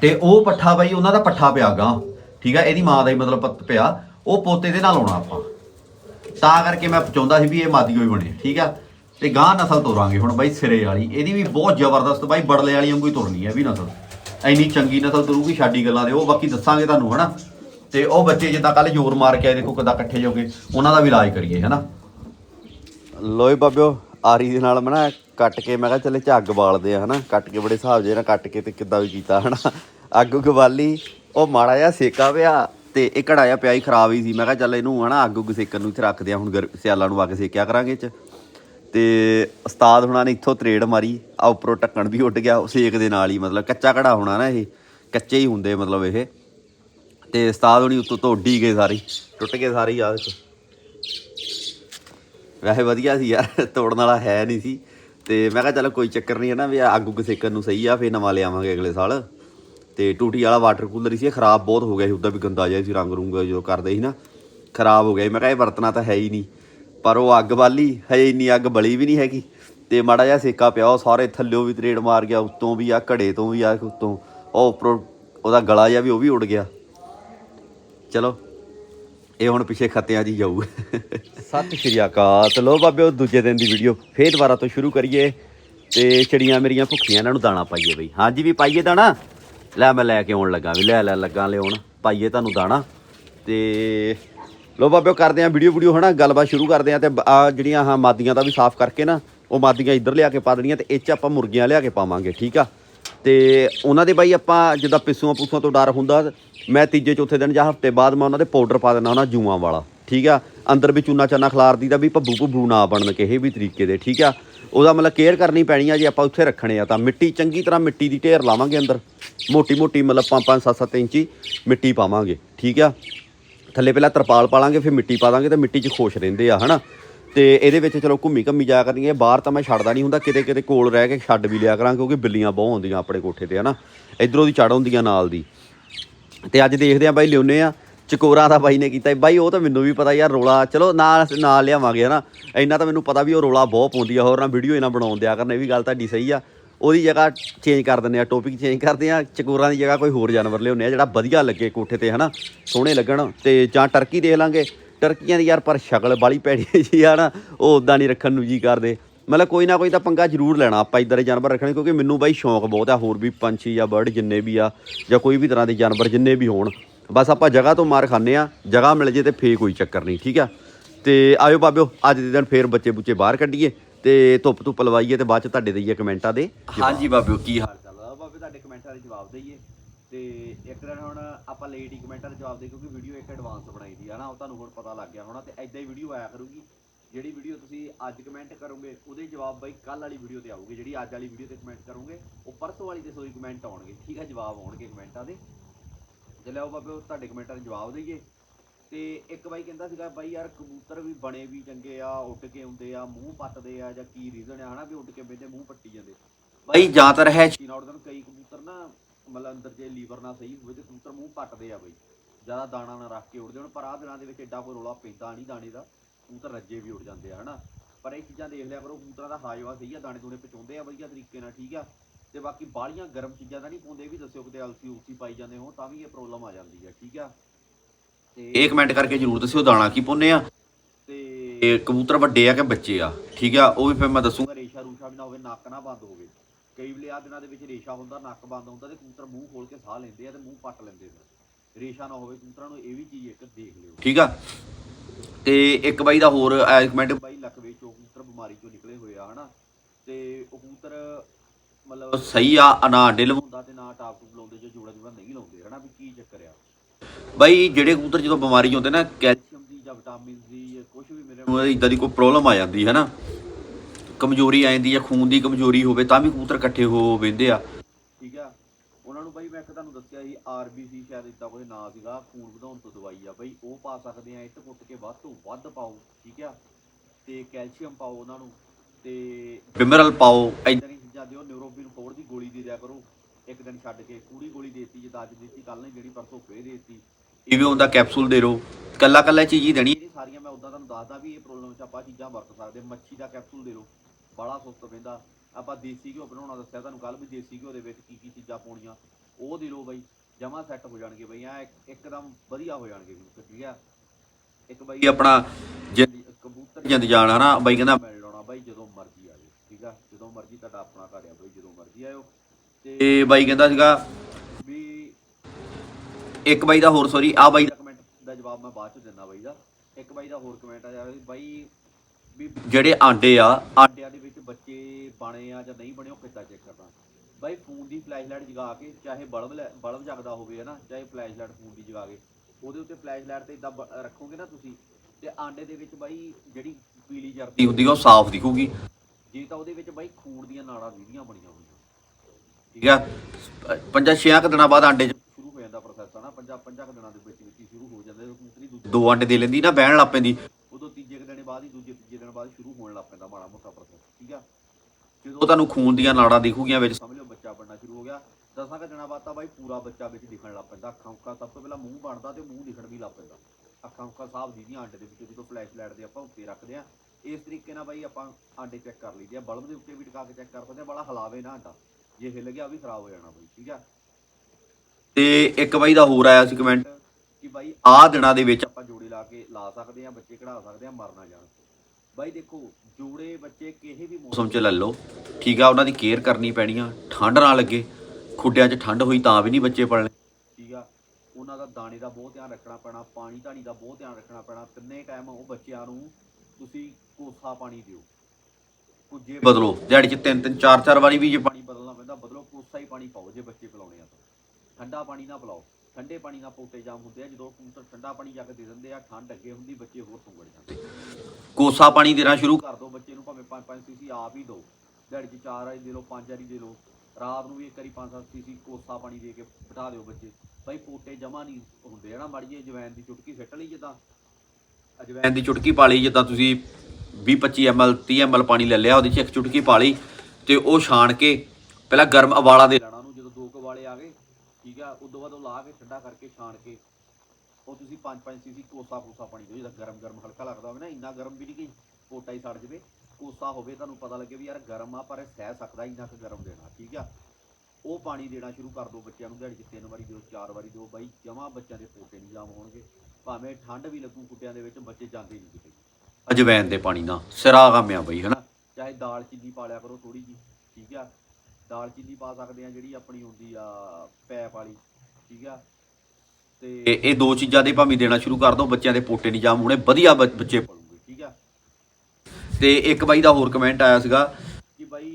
ਤੇ ਉਹ ਪੱਠਾ ਬਾਈ, ਉਹਨਾਂ ਦਾ ਪੱਠਾ ਪਿਆ ਗਾ ਠੀਕ ਆ, ਇਹਦੀ ਮਾਂ ਦਾ ਹੀ ਮਤਲਬ ਪੱਤ ਪਿਆ, ਉਹ ਪੋਤੇ ਦੇ ਨਾਲ ਆਉਣਾ ਆਪਾਂ। ਤਾਂ ਕਰਕੇ ਮੈਂ ਚਾਹੁੰਦਾ ਸੀ ਵੀ ਇਹ ਮਾਦੀਓ ਹੋਈ ਬਣੇ, ਠੀਕ ਆ। ਤੇ ਗਾਂ ਨਸਲ ਤੋਰਾਂਗੇ ਹੁਣ ਬਾਈ ਸਿਰੇ ਵਾਲੀ, ਇਹਦੀ ਵੀ ਬਹੁਤ ਜ਼ਬਰਦਸਤ ਬਾਈ ਬੜਲੇ ਵਾਲੀ ਵਾਂਗੂ ਹੀ ਤੁਰਨੀ ਹੈ ਇਹ ਵੀ ਨਸਲ। ਇੰਨੀ ਚੰਗੀ ਨਸਲ ਤੁਰੂਗੀ ਸਾਡੀ ਗੱਲਾਂ ਦੇ, ਉਹ ਬਾਕੀ ਦੱਸਾਂਗੇ ਤੁਹਾਨੂੰ, ਹਨਾ। ਤੇ ਉਹ ਬੱਚੇ ਜਿੱਦਾਂ ਕੱਲ ਜ਼ੋਰ ਮਾਰ ਕੇ ਆਏ, ਦੇਖੋ ਕਿੱਦਾਂ ਇਕੱਠੇ ਜੋਗੇ ਉਹਨਾਂ ਦਾ ਵੀ ਇਲਾਜ ਕਰੀਏ, ਹਨਾ। ਲੋਏ ਬਾਬਿਓ, ਆਰੀ ਦੇ ਨਾਲ ਮੈਂ ਨਾ ਕੱਟ ਕੇ ਮੈਂ ਕਿਹਾ ਚੱਲੇ ਝੱਗ ਬਾਲਦੇ ਆ, ਹਨਾ? ਕੱਟ ਕੇ ਬੜੇ ਹਿਸਾਬ ਜੇ ਨਾਲ ਕੱਟ ਕੇ ਤੇ ਕਿੱਦਾਂ ਵੀ ਕੀਤਾ, ਹਨਾ? ਅੱਗ ਗਵਾਲੀ ਉਹ ਮਾੜਾ ਜਿਹਾ ਸੇਕਾ ਪਿਆ ਤੇ ਇਹ ਕੜਾਇਆ ਪਿਆ ਹੀ ਖਰਾਬ ਹੀ ਸੀ। ਮੈਂ ਕਿਹਾ ਚੱਲ ਇਹਨੂੰ, ਹਨਾ, ਅੱਗ ਉੱਗ ਸੇਕਣ ਨੂੰ ਇੱਥੇ ਰੱਖਦੇ ਆ ਹੁਣ ਗਰ- ਸਿਆਲਾਂ ਨੂੰ ਆ ਕੇ ਸੇਕਿਆ ਕਰਾਂਗੇ ਇਹ ਚ। ਤੇ ਉਸਤਾਦ ਹੁਣਾਂ ਨੇ ਇੱਥੋਂ ਤਰੇੜ ਮਾਰੀ ਆ ਉੱਪਰੋਂ ਢੱਕਣ ਵੀ ਉੱਡ ਗਿਆ, ਉਹ ਸੇਕ ਦੇ ਨਾਲ ਹੀ, ਮਤਲਬ ਕੱਚਾ ਕੜਾ ਹੋਣਾ ਨਾ ਇਹ, ਕੱਚੇ ਹੀ ਹੁੰਦੇ ਮਤਲਬ ਇਹ। ਤੇ ਉਸਤਾਦ ਹੁਣੀ ਉੱਤੋਂ ਤੋਂ ਉੱਡੀ ਗਏ ਸਾਰੇ, ਟੁੱਟ ਗਏ ਸਾਰੇ ਹੀ ਆ ਵੈਸੇ ਵਧੀਆ ਸੀ ਯਾਰ, ਤੋੜਨ ਵਾਲਾ ਹੈ ਨਹੀਂ ਸੀ। ਤੇ ਮੈਂ ਕਿਹਾ ਚੱਲ ਕੋਈ ਚੱਕਰ ਨਹੀਂ ਹੈ ਨਾ ਵੀ ਅੱਗ ਉੱਗ ਸੇਕਣ ਨੂੰ ਸਹੀ ਆ, ਫੇਰ ਨਵਾਂ ਲਿਆਵਾਂਗੇ ਅਗਲੇ ਸਾਲ। ਤੇ ਟੂਟੀ ਵਾਲਾ ਵਾਟਰ ਕੂਲਰ ਹੀ ਸੀ, ਇਹ ਖਰਾਬ ਬਹੁਤ ਹੋ ਗਿਆ ਸੀ, ਉਦਾਂ ਵੀ ਗੰਦਾ ਜਿਹਾ ਸੀ, ਰੰਗ ਰੁੰਗ ਜੋ ਕਰਦੇ ਸੀ ਨਾ, ਖਰਾਬ ਹੋ ਗਿਆ ਸੀ। ਮੈਂ ਕਿਹਾ ਇਹ ਵਰਤਣਾ ਤਾਂ ਹੈ ਹੀ ਨਹੀਂ, ਪਰ ਉਹ ਅੱਗ ਬਾਲੀ ਹਜੇ ਇੰਨੀ ਅੱਗ ਬਲੀ ਵੀ ਨਹੀਂ ਹੈਗੀ। ਤੇ ਮਾੜਾ ਜਿਹਾ ਸੇਕਾ ਪਿਆ, ਉਹ ਸਾਰੇ ਥੱਲਿਓ ਵੀ ਤਰੇੜ ਮਾਰ ਗਿਆ, ਉੱਤੋਂ ਵੀ ਆ, ਘੜੇ ਤੋਂ ਵੀ ਆ, ਉੱਤੋਂ। ਉਹ ਉੱਪਰੋਂ ਉਹਦਾ ਗਲਾ ਜਿਹਾ ਵੀ ਉਹ ਵੀ ਉੱਡ ਗਿਆ। ਚਲੋ ਇਹ ਹੁਣ ਪਿੱਛੇ ਖੱਤਿਆਂ 'ਚ ਹੀ ਜਾਊ। ਸਤਿ ਸ਼੍ਰੀ ਅਕਾਲ। ਤੇ ਲੋ ਬਾਬਿਓ ਦੂਜੇ ਦਿਨ ਦੀ ਵੀਡੀਓ ਫੇਰ ਦੁਬਾਰਾ ਤੋਂ ਸ਼ੁਰੂ ਕਰੀਏ ਤੇ ਚਿੜੀਆਂ ਮੇਰੀਆਂ ਭੁੱਖੀਆਂ, ਇਹਨਾਂ ਨੂੰ ਦਾਣਾ ਪਾਈਏ ਬਈ। ਹਾਂਜੀ ਵੀ ਪਾਈਏ ਦਾਣਾ? ਲੈ ਮੈਂ ਲੈ ਕੇ ਆਉਣ ਲੱਗਾ ਵੀ, ਲੈ ਲੈ, ਲੱਗਾ ਲਿਆਉਣ। ਪਾਈਏ ਤੁਹਾਨੂੰ ਦਾਣਾ। ਤੇ ਲੋ ਬਾਬਿਓ ਕਰਦੇ ਆਂ ਵੀਡੀਓ ਵੀਡੀਓ ਹਨਾ, ਗੱਲਬਾਤ ਸ਼ੁਰੂ ਕਰਦੇ ਆਂ ਤੇ ਆ ਜਿਹੜੀਆਂ ਆਹ ਮਾਦੀਆਂ ਦਾ ਵੀ ਸਾਫ਼ ਕਰਕੇ ਨਾ, ਉਹ ਮਾਦੀਆਂ ਇੱਧਰ ਲਿਆ ਕੇ ਪਾ ਦੇਣੀਆਂ ਤੇ ਇਹ 'ਚ ਆਪਾਂ ਮੁਰਗੀਆਂ ਲਿਆ ਕੇ ਪਾਵਾਂਗੇ, ਠੀਕ ਆ? ਤੇ ਉਹਨਾਂ ਦੇ ਬਾਈ ਆਪਾਂ ਜਿੱਦਾਂ ਪਿਸੂਆਂ ਪੂਸੂਆਂ ਤੋਂ ਡਰ ਹੁੰਦਾ ਮੈਂ ਤੀਜੇ ਚੌਥੇ ਦਿਨ ਜਾਂ ਹਫ਼ਤੇ ਬਾਅਦ ਮੈਂ ਉਹਨਾਂ ਦੇ ਪਾਊਡਰ ਪਾ ਦਿੰਦਾ ਉਹਨਾਂ ਜੂਆਂ ਵਾਲਾ, ਠੀਕ ਆ? ਅੰਦਰ ਵੀ ਚੂਨਾ ਚਾਨਾ ਖਿਲਾਰ ਦੀਦਾ ਵੀ ਭੱਬੂ ਭੱਬੂ ਨਾ ਬਣਨ ਕਿਸੇ ਵੀ ਤਰੀਕੇ ਦੇ, ਠੀਕ ਆ? ਉਹਦਾ ਮਤਲਬ ਕੇਅਰ ਕਰਨੀ ਪੈਣੀ ਆ ਜੇ ਆਪਾਂ ਉੱਥੇ ਰੱਖਣੇ ਆ ਤਾਂ। ਮਿੱਟੀ ਚੰਗੀ ਤਰ੍ਹਾਂ ਮਿੱਟੀ ਦੀ ਢੇਰ ਲਾਵਾਂਗੇ ਅੰਦਰ। ਮੋਟੀ ਮੋਟੀ ਮਤਲਬ 5-5 7-7 ਇੰਚੀ ਮਿੱਟੀ ਪਾਵਾਂਗੇ, ਠੀਕ ਆ? ਥੱਲੇ ਪਹਿਲਾਂ ਤਰਪਾਲ ਪਾ ਲਾਂਗੇ ਫਿਰ ਮਿੱਟੀ ਪਾ ਦਾਂਗੇ ਤਾਂ ਮਿੱਟੀ 'ਚ ਖੁਸ਼ ਰਹਿੰਦੇ ਆ, ਹਨਾ? ਤੇ ਇਹਦੇ ਵਿੱਚ ਚਲੋ ਘੁੰਮੀ ਘੰਮੀ ਜਾਇਆ ਕਰਨਗੇ ਬਾਹਰ ਤਾਂ ਮੈਂ ਛੱਡਦਾ ਨਹੀਂ ਹੁੰਦਾ, ਕਿਤੇ ਕਿਤੇ ਕੋਲ ਰਹਿ ਕੇ ਛੱਡ ਵੀ ਲਿਆ ਕਰਾਂ, ਕਿਉਂਕਿ ਬਿੱਲੀਆਂ ਬਹੁਤ ਹੁੰਦੀਆਂ ਆਪਣੇ ਕੋਠੇ ਤੇ, ਹਨਾ? ਇਧਰੋਂ ਦੀ ਚੜ ਹੁੰਦੀਆਂ ਨਾਲ ਦੀ। ਤੇ ਅੱਜ ਦੇਖਦੇ ਆ ਬਾਈ ਲਿਉਨੇ ਆ, ਚਕੋਰਾਂ ਦਾ ਬਾਈ ਨੇ ਕੀਤਾ ਬਾਈ ਉਹ ਤਾਂ ਮੈਨੂੰ ਵੀ ਪਤਾ ਯਾਰ ਰੋਲਾ, ਚਲੋ ਨਾਲ ਨਾਲ ਲਿਆਵਾਂਗੇ ਹਨਾ। ਇੰਨਾ ਤਾਂ ਮੈਨੂੰ ਪਤਾ ਵੀ ਉਹ ਰੋਲਾ ਬਹੁਤ ਪਾਉਂਦੀ ਆ, ਹੋਰ ਨਾ ਵੀਡੀਓ ਇਹਨਾਂ ਬਣਾਉਣ ਦਿਆ ਕਰਨ, ਇਹ ਵੀ ਗੱਲ ਤੁਹਾਡੀ ਸਹੀ ਆ। ਉਹਦੀ ਜਗ੍ਹਾ ਚੇਂਜ ਕਰ ਦਿੰਦੇ ਆ ਟੌਪਿਕ ਚੇਂਜ ਕਰਦੇ ਆ। ਚਕੋਰਾਂ ਦੀ ਜਗ੍ਹਾ ਕੋਈ ਹੋਰ ਜਾਨਵਰ ਲਿਆਉਂਦੇ ਆ, ਜਿਹੜਾ ਵਧੀਆ ਲੱਗੇ ਕੋਠੇ ਤੇ ਹਨਾ, ਸੋਹਣੇ ਲੱਗਣ। ਤੇ ਜਾਂ ਟਰਕੀ ਦੇਖ ਲਾਂਗੇ। ਟਰਕੀਆਂ ਦੀ ਯਾਰ ਪਰ ਸ਼ਕਲ ਬਾਲੀ ਪੈੜੀ ਜੀ ਆ ਨਾ, ਉਹ ਉਦਾਂ ਨਹੀਂ ਰੱਖਣ ਨੂੰ ਜੀ ਕਰਦੇ। ਮਤਲਬ ਕੋਈ ਨਾ ਕੋਈ ਤਾਂ ਪੰਗਾ ਜ਼ਰੂਰ ਲੈਣਾ ਆਪਾਂ ਇਦਾਂ ਦੇ ਜਾਨਵਰ ਰੱਖਣੇ ਕਿਉਂਕਿ ਮੈਨੂੰ ਬਾਈ ਸ਼ੌਂਕ ਬਹੁਤ ਆ ਹੋਰ ਵੀ ਪੰਛੀ ਜਾਂ ਬਰਡ ਜਿੰਨੇ ਵੀ ਆ ਜਾਂ ਕੋਈ ਵੀ ਤਰ੍ਹਾਂ ਦੇ ਜਾਨਵਰ ਜਿੰਨੇ ਵੀ ਹੋਣ। ਬਸ ਆਪਾਂ ਜਗ੍ਹਾ ਤੋਂ ਮਾਰ ਖਾਂਦੇ ਆ ਜਗ੍ਹਾ ਮਿਲ ਜੇ ਤੇ ਫੇ ਕੋਈ ਚੱਕਰ ਨਹੀਂ ਠੀਕ ਆ? ਤੇ ਆਇਓ ਬਾਬਿਓ ਅੱਜ ਦੇ ਦਿਨ ਫੇਰ ਬੱਚੇ ਬੁੱਚੇ ਬਾਹਰ ਕੱਢੀਏ ਤੇ ਧੁੱਪ ਧੁੱਪ ਲਵਾਈਏ ਤੇ ਬਾਅਦ ਚ ਤੁਹਾਡੇ ਦਈਏ ਕਮੈਂਟਾਂ ਦੇ। ਹਾਂਜੀ ਬਾਬਿਓ ਕੀ ਹਾਲ ਚਾਲ ਆ? ਬਾਬੇ ਤੁਹਾਡੇ ਕਮੈਂਟਾਂ ਦੇ ਜਵਾਬ ਦਈਏ। ਤੇ ਇੱਕ ਦਿਨ ਹੁਣ ਆਪਾਂ ਲੇਟ ਹੀ ਕਮੈਂਟਾਂ ਦੇ ਜਵਾਬ ਦੇ ਕਿਉਂਕਿ ਵੀਡੀਓ ਇੱਕ ਐਡਵਾਂਸ ਬਣਾਈ ਦੀ ਆ ਨਾ ਉਹ ਤੁਹਾਨੂੰ ਹੁਣ ਪਤਾ ਲੱਗ ਗਿਆ ਹੋਣਾ ਤੇ ਐਦਾਂ ਹੀ ਵੀਡੀਓ ਆਇਆ ਕਰੂਗੀ। ਜਿਹੜੀ ਵੀਡੀਓ ਤੁਸੀਂ ਅੱਜ ਕਮੈਂਟ ਕਰੋਗੇ ਉਹਦੇ ਜਵਾਬ ਬਾਈ ਕੱਲ ਵਾਲੀ ਵੀਡੀਓ ਤੇ ਆਊਗੇ। ਜਿਹੜੀ ਅੱਜ ਵਾਲੀ ਵੀਡੀਓ ਤੇ ਕਮੈਂਟ ਕਰੋਗੇ ਉਹ ਪਰਸੋਂ ਵਾਲੀ ਤੇ ਸੋਈ ਕਮੈਂਟ ਆਉਣਗੇ। ਠੀਕ ਹੈ ਜਵਾਬ ਆਉਣਗੇ ਕਮੈਂਟਾਂ ਦੇ। ਤੇ ਲਿਆਓ ਬਾਬੇ ਤੁਹਾਡੇ ਕਮੈਂਟਾਂ ਦੇ ਜਵਾਬ ਦਈਏ। ਤੇ ਇੱਕ ਬਾਈ ਕਹਿੰਦਾ ਸੀਗਾ ਬਾਈ ਯਾਰ ਕਬੂਤਰ ਵੀ ਬਣੇ ਵੀ ਚੰਗੇ ਆ ਉੱਡ ਕੇ ਆਉਂਦੇ ਆ ਮੂੰਹ ਪੱਟਦੇ ਆ ਜਾਂ ਕੀ ਰੀਜ਼ਨ ਆ ਹਨਾ ਵੀ ਉੱਡ ਕੇ ਬੈਠੇ ਮੂੰਹ ਪੱਟੀ ਜਾਂਦੇ। ਬਾਈ ਜ਼ਿਆਦਾਤਰ ਹੈ ਚੀਨਾ ਉੱਡਦੇ ਨੂੰ ਕਈ ਕਬੂਤਰ ਨਾ ਮਤਲਬ ਅੰਦਰ ਜੇ ਲੀਵਰ ਨਾ ਸਹੀ ਹੋਵੇ ਤੇ ਕਬੂਤਰ ਮੂੰਹ ਪੱਟਦੇ ਆ ਬਾਈ। ਜ਼ਿਆਦਾ ਦਾਣਾ ਨਾ ਰੱਖ ਕੇ ਉੱਡਦੇ ਹੁਣ ਪਰ ਆਹ ਦਿਨਾਂ ਦੇ ਵਿੱਚ ਐਡਾ ਕੋਈ ਰੋਲਾ ਪੈਂਦਾ ਨਹੀਂ ਦਾਣੇ ਦਾ। ਕਬੂਤਰ ਰੱਜੇ ਵੀ ਉੱਡ ਜਾਂਦੇ ਆ ਹਨਾ? ਪਰ ਇਹ ਚੀਜ਼ਾਂ ਦੇਖ ਲਿਆ ਕਰੋ ਕਬੂਤਰਾਂ ਦਾ ਹਾਜਵਾ ਸਹੀ ਆ ਦਾਣੇ ਦੂਣੇ ਪਚਾਉਂਦੇ ਆ ਵਧੀਆ ਤਰੀਕੇ ਨਾਲ ਠੀਕ ਆ? ਤੇ ਬਾਕੀ ਬਾਹਲੀਆਂ ਗਰਮ ਚੀਜ਼ਾਂ ਤਾਂ ਨਹੀਂ ਪਾਉਂਦੇ ਵੀ ਦੱਸਿਓ ਕਿਤੇ ਅਲਸੀ ਉਲਸੀ ਪਾਈ ਜਾਂਦੇ ਹੋ ਤਾਂ ਵੀ ਇਹ ਪ੍ਰੋਬਲਮ ਆ ਜਾਂਦੀ ਹੈ ਠੀਕ ਆ? ਤੇ ਇਹ ਕਮੈਂਟ ਕਰਕੇ ਜਰੂਰ ਦੱਸਿਓ ਦਾਣਾ ਕੀ ਪਾਉਂਦੇ ਆ। ਤੇ ਕਬੂਤਰ ਵੱਡੇ ਆ ਕਿ ਬੱਚੇ ਆ ਠੀਕ ਆ? ਉਹ ਵੀ ਫਿਰ ਮੈਂ ਦੱਸੂਗਾ। ਰੇਸ਼ਾ ਰੂਸ਼ਾ ਵੀ ਨਾ ਹੋਵੇ ਨੱਕ ਨਾ ਬੰਦ ਹੋਵੇ। ਕਈ ਵੇਲੇ ਆ ਦਿਨਾਂ ਦੇ ਵਿੱਚ ਰੇਸ਼ਾ ਹੁੰਦਾ ਨੱਕ ਬੰਦ ਹੁੰਦਾ ਤੇ ਕਬੂਤਰ ਮੂੰਹ ਖੋਲ ਕੇ ਸਾਹ ਲੈਂਦੇ ਆ ਤੇ ਮੂੰਹ ਪੱਟ ਲੈਂਦੇ ਨੇ। ਰੇਸ਼ਾ ਨਾ ਹੋਵੇ ਕਬੂਤਰਾਂ ਨੂੰ ਇਹ ਵੀ ਚੀਜ਼ ਇੱਕ ਦੇਖ ਲਿਓ। ਠੀਕ ਆ? ਤੇ ਇੱਕ ਬਾਈ ਦਾ ਹੋਰ ਕਮੈਂਟ ਬਾਈ ਲਖਵੇ ਚੋਂ ਕਬੂਤਰ ਬਿਮਾਰੀ ਚੋਂ ਨਿਕਲੇ ਹੋਏ ਆ, ਹਨਾ? ਤੇ ਉਹ ਕਬੂਤਰ ਮਤਲਬ ਸਹੀ ਆ ਨਾ ਡਿਲ ਹੁੰਦਾ ਤੇ ਨਾ ਟਾਪ ਟੂਪ ਲਾਉਂਦੇ ਜੋ ਜੋੜਾ ਜੋੜਾ ਨਹੀਂ ਲਾਉਂਦੇ, ਹਨਾ? ਵੀ ਕੀ ਚੱਕਰ ਆ? ਬਾਈ, ਜਿਹੜੇ ਕਬੂਤਰ ਜਦੋਂ ਬਿਮਾਰੀ ਹੁੰਦੇ ਨਾ, ਕੈਲਸ਼ੀਅਮ ਦੀ ਜਾਂ ਵਿਟਾਮਿਨ ਦੀ ਜਾਂ ਕੁਝ ਵੀ ਮੇਰੇ ਨੂੰ ਇਦਾਂ ਦੀ ਕੋਈ ਪ੍ਰੋਬਲਮ ਆ ਜਾਂਦੀ ਹੈ ਨਾ ਕਮਜ਼ੋਰੀ ਆ ਜਾਂਦੀ ਹੈ ਖੂਨ ਦੀ ਕਮਜ਼ੋਰੀ ਹੋਵੇ, ਤਾਂ ਵੀ ਕਬੂਤਰ ਇਕੱਠੇ ਹੋ ਬਹਿੰਦੇ ਆ। ਠੀਕ ਆ? ਨੂੰ ਬਾਈ ਮੈਂ ਇੱਕ ਤੁਹਾਨੂੰ ਦੱਸਿਆ ਸੀ ਆਰਬੀਸੀ ਸ਼ਾਇਦ ਇਦਾਂ ਕੋਈ ਨਾਂ ਸੀਗਾ ਖੂਨ ਵਧਾਉਣ ਤੋਂ ਦਵਾਈ ਆ ਬਾਈ ਉਹ ਪਾ ਸਕਦੇ ਆ ਇੱਟ ਕੁੱਟ ਕੇ ਵੱਧ ਤੋਂ ਵੱਧ ਪਾਓ ਠੀਕ ਆ? ਤੇ ਕੈਲਸ਼ੀਅਮ ਪਾਓ ਉਹਨਾਂ ਨੂੰ ਤੇ ਬਿਮਰਲ ਪਾਓ ਇਦਾਂ ਦੀਆਂ ਚੀਜ਼ਾਂ ਦਿਓ ਨਿਊਰੋਬਿਨ ਫੋਰ ਦੀ ਗੋਲੀ ਦੇ ਦਿਆ ਕਰੋ ਇੱਕ ਦਿਨ ਛੱਡ ਕੇ ਕੂੜੀ ਗੋਲੀ ਦੇਤੀ ਜਿੱਦਾਂ ਅੱਜ ਦਿੱਤੀ ਕੱਲ ਨਹੀਂ ਜਿਹੜੀ ਪਰਸੋਂ ਫੇਰ ਦੇਤੀ। ਇਵੇਂ ਹੁੰਦਾ ਕੈਪਸੂਲ ਦੇ ਰੋ ਕੱਲਾ ਕੱਲਾ ਚੀਜ਼ ਹੀ ਦੇਣੀ। ਇਹ ਸਾਰੀਆਂ ਮੈਂ ਉਦਾਂ ਤੁਹਾਨੂੰ ਦੱਸਦਾ ਵੀ ਇਹ ਪ੍ਰੋਬਲਮ ਚ ਆਪਾਂ ਚੀਜ਼ਾਂ ਵਰਤ ਸਕਦੇ। ਮੱਛੀ ਦਾ ਕੈਪਸੂਲ ਦੇ ਲਓ ਬੜਾ ਸੁਸਤ ਪੈਂਦਾ ਆਪਾਂ ਦੇਸੀ ਘਿਓ ਬਣਾਉਣਾ ਦੱਸਿਆ ਤੁਹਾਨੂੰ ਕੱਲ ਵੀ ਦੇਸੀ ਘਿਓ ਦੇ ਵਿੱਚ ਕੀ ਕੀ ਚੀਜ਼ਾਂ ਪਾਉਣੀਆਂ। ਉਹ ਦੇ ਲਓ ਬਾਈ, ਜਮਾ ਸੈੱਟ ਹੋ ਜਾਣਗੇ ਬਈ, ਐ ਇੱਕਦਮ ਵਧੀਆ ਹੋ ਜਾਣਗੇ ਵੀ, ਠੀਕ ਆ? ਇੱਕ ਬਾਈ ਆਪਣਾ ਕਬੂਤਰ ਜਿੰਦ ਜਾਣ ਹਨਾ ਬਾਈ ਕਹਿੰਦਾ ਮਿਲ ਲਾਉਣਾ ਬਾਈ ਜਦੋਂ ਮਰਜ਼ੀ ਆਵੇ ਠੀਕ ਆ? ਜਦੋਂ ਮਰਜ਼ੀ ਤੁਹਾਡਾ ਆਪਣਾ ਘਰ ਆ ਬਾਈ, ਜਦੋਂ ਮਰਜ਼ੀ ਆਇਓ। ਤੇ ਬਾਈ ਕਹਿੰਦਾ ਸੀਗਾ ਵੀ ਇੱਕ ਬਾਈ ਦਾ ਹੋਰ ਸੌਰੀ ਆ ਬਾਈ ਦਾ ਕਮੈਂਟ ਦਾ ਜਵਾਬ ਮੈਂ ਬਾਅਦ ਚ ਦਿੰਦਾ ਬਾਈ ਦਾ। ਇੱਕ ਬਾਈ ਦਾ ਹੋਰ ਕਮੈਂਟ ਆ ਯਾਰ ਵੀ ਬਾਈ ਵੀ ਜਿਹੜੇ ਆਂਡੇ ਆ, ਆਂਡਿਆਂ ਦੇ ਵਿੱਚ ਬੱਚੇ ਬਣੇ ਆ ਜਾਂ ਨਹੀਂ ਬਣੇ, ਉਹ ਕਿੱਦਾਂ ਚੈੱਕ ਕਰਨਾ? ਬਾਈ ਫੋਨ ਦੀ ਫਲੈਸ਼ ਲਾਈਟ ਜਗਾ ਕੇ ਚਾਹੇ ਬਲਬ ਲੈ- ਬਲਬ ਜਗਦਾ ਹੋਵੇ ਹੈ ਨਾ ਚਾਹੇ ਫਲੈਸ਼ ਲਾਈਟ ਫੋਨ ਦੀ ਜਗਾ ਕੇ ਉਹਦੇ ਉੱਤੇ ਫਲੈਸ਼ ਲਾਈਟ ਤੇ ਇਦਾਂ ਰੱਖੋਗੇ ਨਾ ਤੁਸੀਂ ਤੇ ਆਂਡੇ ਦੇ ਵਿੱਚ ਬਾਈ ਜਿਹੜੀ ਪੀਲੀ ਜਰਦੀ ਹੁੰਦੀ ਆ ਉਹ ਸਾਫ਼ ਦਿਖੂਗੀ। ਜੇ ਤਾਂ ਉਹਦੇ ਵਿੱਚ ਬਾਈ ਖੂਨ ਦੀਆਂ ਨਾੜਾਂ ਵੀਡੀਆਂ ਬਣੀਆਂ ਹੋਈਆਂ। ਠੀਕ ਆ? ਪੰਜਾਂ ਛੇਆਂ ਕੁ ਦਿਨਾਂ ਬਾਅਦ ਆਂਡੇ 'ਚ ਸ਼ੁਰੂ ਹੋ ਜਾਂਦਾ ਪ੍ਰੋਸੈਸ ਨਾ ਪੰਜਾਂ ਪੰਜਾਂ ਕੁ ਦਿਨਾਂ ਦੇ ਵਿੱਚ ਵਿੱਚ ਹੀ ਸ਼ੁਰੂ ਹੋ ਜਾਂਦਾ ਜਦੋਂ ਕਬੂਤਰੀ ਦੂਜੇ ਦੋ ਆਂਡੇ ਦੇ ਲੈਂਦੀ ਨਾ ਬਹਿਣ ਲੱਗ ਪੈਂਦੀ। ਉਦੋਂ ਤੀਜੇ ਕੁ ਦਿਨ ਬਾਅਦ ਹੀ ਦੂਜੇ ਤੀਜੇ ਦਿਨ ਬਾਅਦ ਸ਼ੁਰੂ ਹੋਣ ਲੱਗ ਪੈਂਦਾ ਮਾੜਾ ਮੋਟਾ ਪ੍ਰੋਸੈਸ ਠੀਕ ਆ? ਜਦੋਂ ਤੁਹਾਨੂੰ ਖੂਨ ਦੀਆਂ ਨਾੜਾਂ ਦਿਖੂਗੀਆਂ ਵਿੱਚ। ਸਮਝ ਲਿਓ ਬੱਚਾ ਬਣਨਾ ਸ਼ੁਰੂ ਹੋ ਗਿਆ। ਦਸਾਂ ਕੁ ਦਿਨਾਂ ਬਾਅਦ ਤਾਂ ਬਾਈ ਪੂਰਾ ਬੱਚਾ ਵਿੱਚ ਦਿਖਣ ਲੱਗ ਪੈਂਦਾ। ਅੱਖਾਂ ਉੱਖਾਂ ਸਭ ਤੋਂ ਪਹਿਲਾਂ ਮੂੰਹ ਬਣਦਾ ਤੇ ਮੂੰਹ ਦਿਖਣ ਵੀ ਲੱਗ ਪੈਂਦਾ। ਅੱਖਾਂ ਉੱਖਾਂ ਸਾਫ਼ ਦੀਦੀਆਂ ਆਂਡੇ ਦੇ ਵਿੱਚ ਜਦੋਂ ਫਲੈਸ਼ ਲਾਈਟ ਦੇ ਆਪਾਂ ਉੱਤੇ ਰੱਖਦੇ ਆ ਇਸ ਤਰੀਕੇ ਨਾਲ ਬਾਈ ਆਪਾਂ ਆਂਡੇ ਚੈੱਕ ਕਰ ਲਈਦੇ ਆ। ਬਲਬ ਦੇ ਉੱਤੇ ਵੀ ਟਿਕਾ ਕੇ ਚੈੱਕ ਕਰ ਸਕਦੇ ਆ ਬੜਾ ਹਲਾਵੇ ਨਾ ਆਂਡਾ ਜੇ ਹਿੱਲ ਗਿਆ ਵੀ ਖਰਾਬ ਹੋ ਜਾਣਾ ਬਾਈ, ਠੀਕ ਆ? ਤੇ ਇੱਕ ਬਾਈ ਦਾ ਹੋਰ ਆਇਆ ਸੀ ਕਮੈਂਟ ਕਿ ਬਾਈ ਆਹ ਦਿਨਾਂ ਦੇ ਵਿੱਚ ਆਪਾਂ ਜੋੜੇ ਲਾ ਕੇ ਲਾ ਸਕਦੇ ਆ ਬੱਚੇ ਕਢਾ ਸਕਦੇ ਆ ਮਰਨਾ ਜਾਣ। ਬਾਈ ਦੇਖੋ, ਜੋੜੇ ਬੱਚੇ ਕਿਸੇ ਵੀ ਮੌਸਮ 'ਚ ਲੈ ਲਓ, ਠੀਕ ਆ? ਉਹਨਾਂ ਦੀ ਕੇਅਰ ਕਰਨੀ ਪੈਣੀ ਆ। ਠੰਡ ਨਾ ਲੱਗੇ। ਖੁੱਡਿਆਂ 'ਚ ਠੰਡ ਹੋਈ ਤਾਂ ਵੀ ਨਹੀਂ ਬੱਚੇ ਪਲਣੇ ਠੀਕ ਆ? ਉਹਨਾਂ ਦਾ ਦਾਣੇ ਦਾ ਬਹੁਤ ਧਿਆਨ ਰੱਖਣਾ ਪੈਣਾ, ਪਾਣੀ ਧਾਣੀ ਦਾ ਬਹੁਤ ਧਿਆਨ ਰੱਖਣਾ ਪੈਣਾ। ਤਿੰਨੇ ਟਾਈਮ ਉਹ ਬੱਚਿਆਂ ਨੂੰ ਤੁਸੀਂ ਕੋਸਾ ਪਾਣੀ ਦਿਓ। ਕੁਝੇ ਬਦਲੋ, ਦਿਹਾੜੀ 'ਚ ਤਿੰਨ ਤਿੰਨ, ਚਾਰ ਚਾਰ ਵਾਰੀ ਵੀ ਜੇ ਪਾਣੀ ਬਦਲਣਾ ਪੈਂਦਾ, ਬਦਲੋ, ਕੋਸਾ ਹੀ ਪਾਣੀ ਪਾਓ ਜੇ ਬੱਚੇ ਪਿਲਾਉਣੇ ਆ ਤਾਂ। ਠੰਡਾ ਪਾਣੀ ਨਾ ਪਿਲਾਓ। ਠੰਡੇ ਪਾਣੀ ਨਾਲ ਪੋਟੇ ਜਾਮ ਹੁੰਦੇ ਆ, ਜਦੋਂ ਕਬੂਤਰ ਠੰਡਾ ਪਾਣੀ ਜਾ ਕੇ ਦੇ ਦਿੰਦੇ ਆ, ਠੰਡ ਅੱਗੇ ਹੁੰਦੀ, ਬੱਚੇ ਹੋਰ ਸੁੰਗੜ ਜਾਂਦੇ। ਕੋਸਾ ਪਾਣੀ ਦੇਣਾ ਸ਼ੁਰੂ ਕਰ ਦਿਓ ਬੱਚੇ ਨੂੰ, ਭਾਵੇਂ 5-5 ਸੀਸੀ ਆਪ ਹੀ ਦਿਓ ਦਿਹਾੜੀ 'ਚ ਚਾਰ ਵਾਰੀ ਦੇ ਲਓ, ਪੰਜ ਵਾਰੀ ਦੇ ਲਓ। ਰਾਤ ਨੂੰ ਵੀ ਇੱਕ ਵਾਰੀ 5-7 ਸੀਸੀ ਕੋਸਾ ਪਾਣੀ ਦੇ ਕੇ ਬਿਠਾ ਦਿਓ ਬੱਚੇ। ਭਾਈ ਪੋਟੇ ਜਮਾ ਨਹੀਂ ਹੁੰਦੇ ਆ ਨਾ ਮਾੜੀ ਜਿਹੀ ਜਵੈਨ ਦੀ ਚੁਟਕੀ ਫਿੱਟ ਲਈ ਜਿੱਦਾਂ। ਅਜਵੈਨ ਦੀ ਚੁਟਕੀ ਪਾ ਲਈ, ਜਿੱਦਾਂ ਤੁਸੀਂ 20 25 ml 30 ml ਪਾਣੀ ਲੈ ਲਿਆ, ਉਹਦੇ 'ਚ ਇੱਕ ਚੁਟਕੀ ਪਾ ਲਈ ਤੇ ਉਹ ਛਾਣ ਕੇ ਪਹਿਲਾਂ ਗਰਮ ਉਬਾਲਾ ਦੇ ਲੈਣਾ ਉਹਨੂੰ ਜਦੋਂ ਦੋ ਕੁ ਉਬਾਲੇ ਆ ਗਏ, ਠੀਕ ਆ, ਉਦੋਂ ਬਾਅਦ ਉਹ ਲਾ ਕੇ ਠੰਡਾ ਕਰਕੇ ਛਾਣ ਕੇ, ਉਹ ਤੁਸੀਂ 5-5 ਸੀਸੀ ਕੋਸਾ ਕੋਸਾ ਪਾਣੀ ਦਿਓ ਜਿਹਦਾ ਗਰਮ ਗਰਮ ਹਲਕਾ ਲੱਗਦਾ ਹੋਵੇ ਨਾ, ਇੰਨਾ ਗਰਮ ਵੀ ਨਹੀਂ ਕਿ ਪੋਟਾ ਹੀ ਸੜ ਜਵੇ। ਕੋਸਾ ਹੋਵੇ, ਤੁਹਾਨੂੰ ਪਤਾ ਲੱਗੇ ਵੀ ਯਾਰ ਗਰਮ ਆ, ਪਰ ਇਹ ਸਹਿ ਸਕਦਾ ਇੰਨਾ ਕੁ ਗਰਮ ਦੇਣਾ, ਠੀਕ ਆ? ਉਹ ਪਾਣੀ ਦੇਣਾ ਸ਼ੁਰੂ ਕਰ ਦਿਓ ਬੱਚਿਆਂ ਨੂੰ, ਦਿਹਾੜੀ 'ਚ ਤਿੰਨ ਵਾਰੀ ਦਿਓ, ਚਾਰ ਵਾਰੀ ਦਿਓ, ਬਾਈ ਜਮਾ ਬੱਚਿਆਂ ਦੇ ਪੋਟੇ ਨਹੀਂ ਜਾਮ ਹੋਣਗੇ। ਭਾਵੇਂ ਠੰਡ ਵੀ ਲੱਗੂ ਕੁੱਟਿਆਂ ਦੇ ਵਿੱਚ, ਬੱਚੇ ਜਾਂਦੇ ਨਹੀਂ ਕਿਤੇ। ਅਜਵੈਨ ਦੇ ਪਾਣੀ ਨਾਲ ਸਿਰਾ ਕੰਮ ਆ ਬਈ, ਹਨਾ? ਚਾਹੇ ਦਾਲ ਚੀਨੀ ਪਾ ਲਿਆ ਕਰੋ ਥੋੜੀ ਜੀ ਠੀਕ ਆ? ਦਾਲ ਚੀਨੀ ਪਾ ਸਕਦੇ ਆ ਜਿਹੜੀ ਆਪਣੀ ਹੁੰਦੀ ਆ, ਪੈਪ ਵਾਲੀ, ਠੀਕ ਆ? ਤੇ ਇਹ ਦੋ ਚੀਜ਼ਾਂ ਦੇ ਭਾਵੇਂ ਦੇਣਾ ਸ਼ੁਰੂ ਕਰ ਦੋ ਬੱਚਿਆਂ ਦੇ ਪੋਟੇ ਨਹੀਂ ਜਾਮ ਹੋਣੇ, ਵਧੀਆ ਬ- ਬੱਚੇ ਪਲੂਗੇ ਠੀਕ ਆ? ਤੇ ਇੱਕ ਬਾਈ ਦਾ ਹੋਰ ਕਮੈਂਟ ਆਇਆ ਸੀਗਾ ਕਿ ਬਾਈ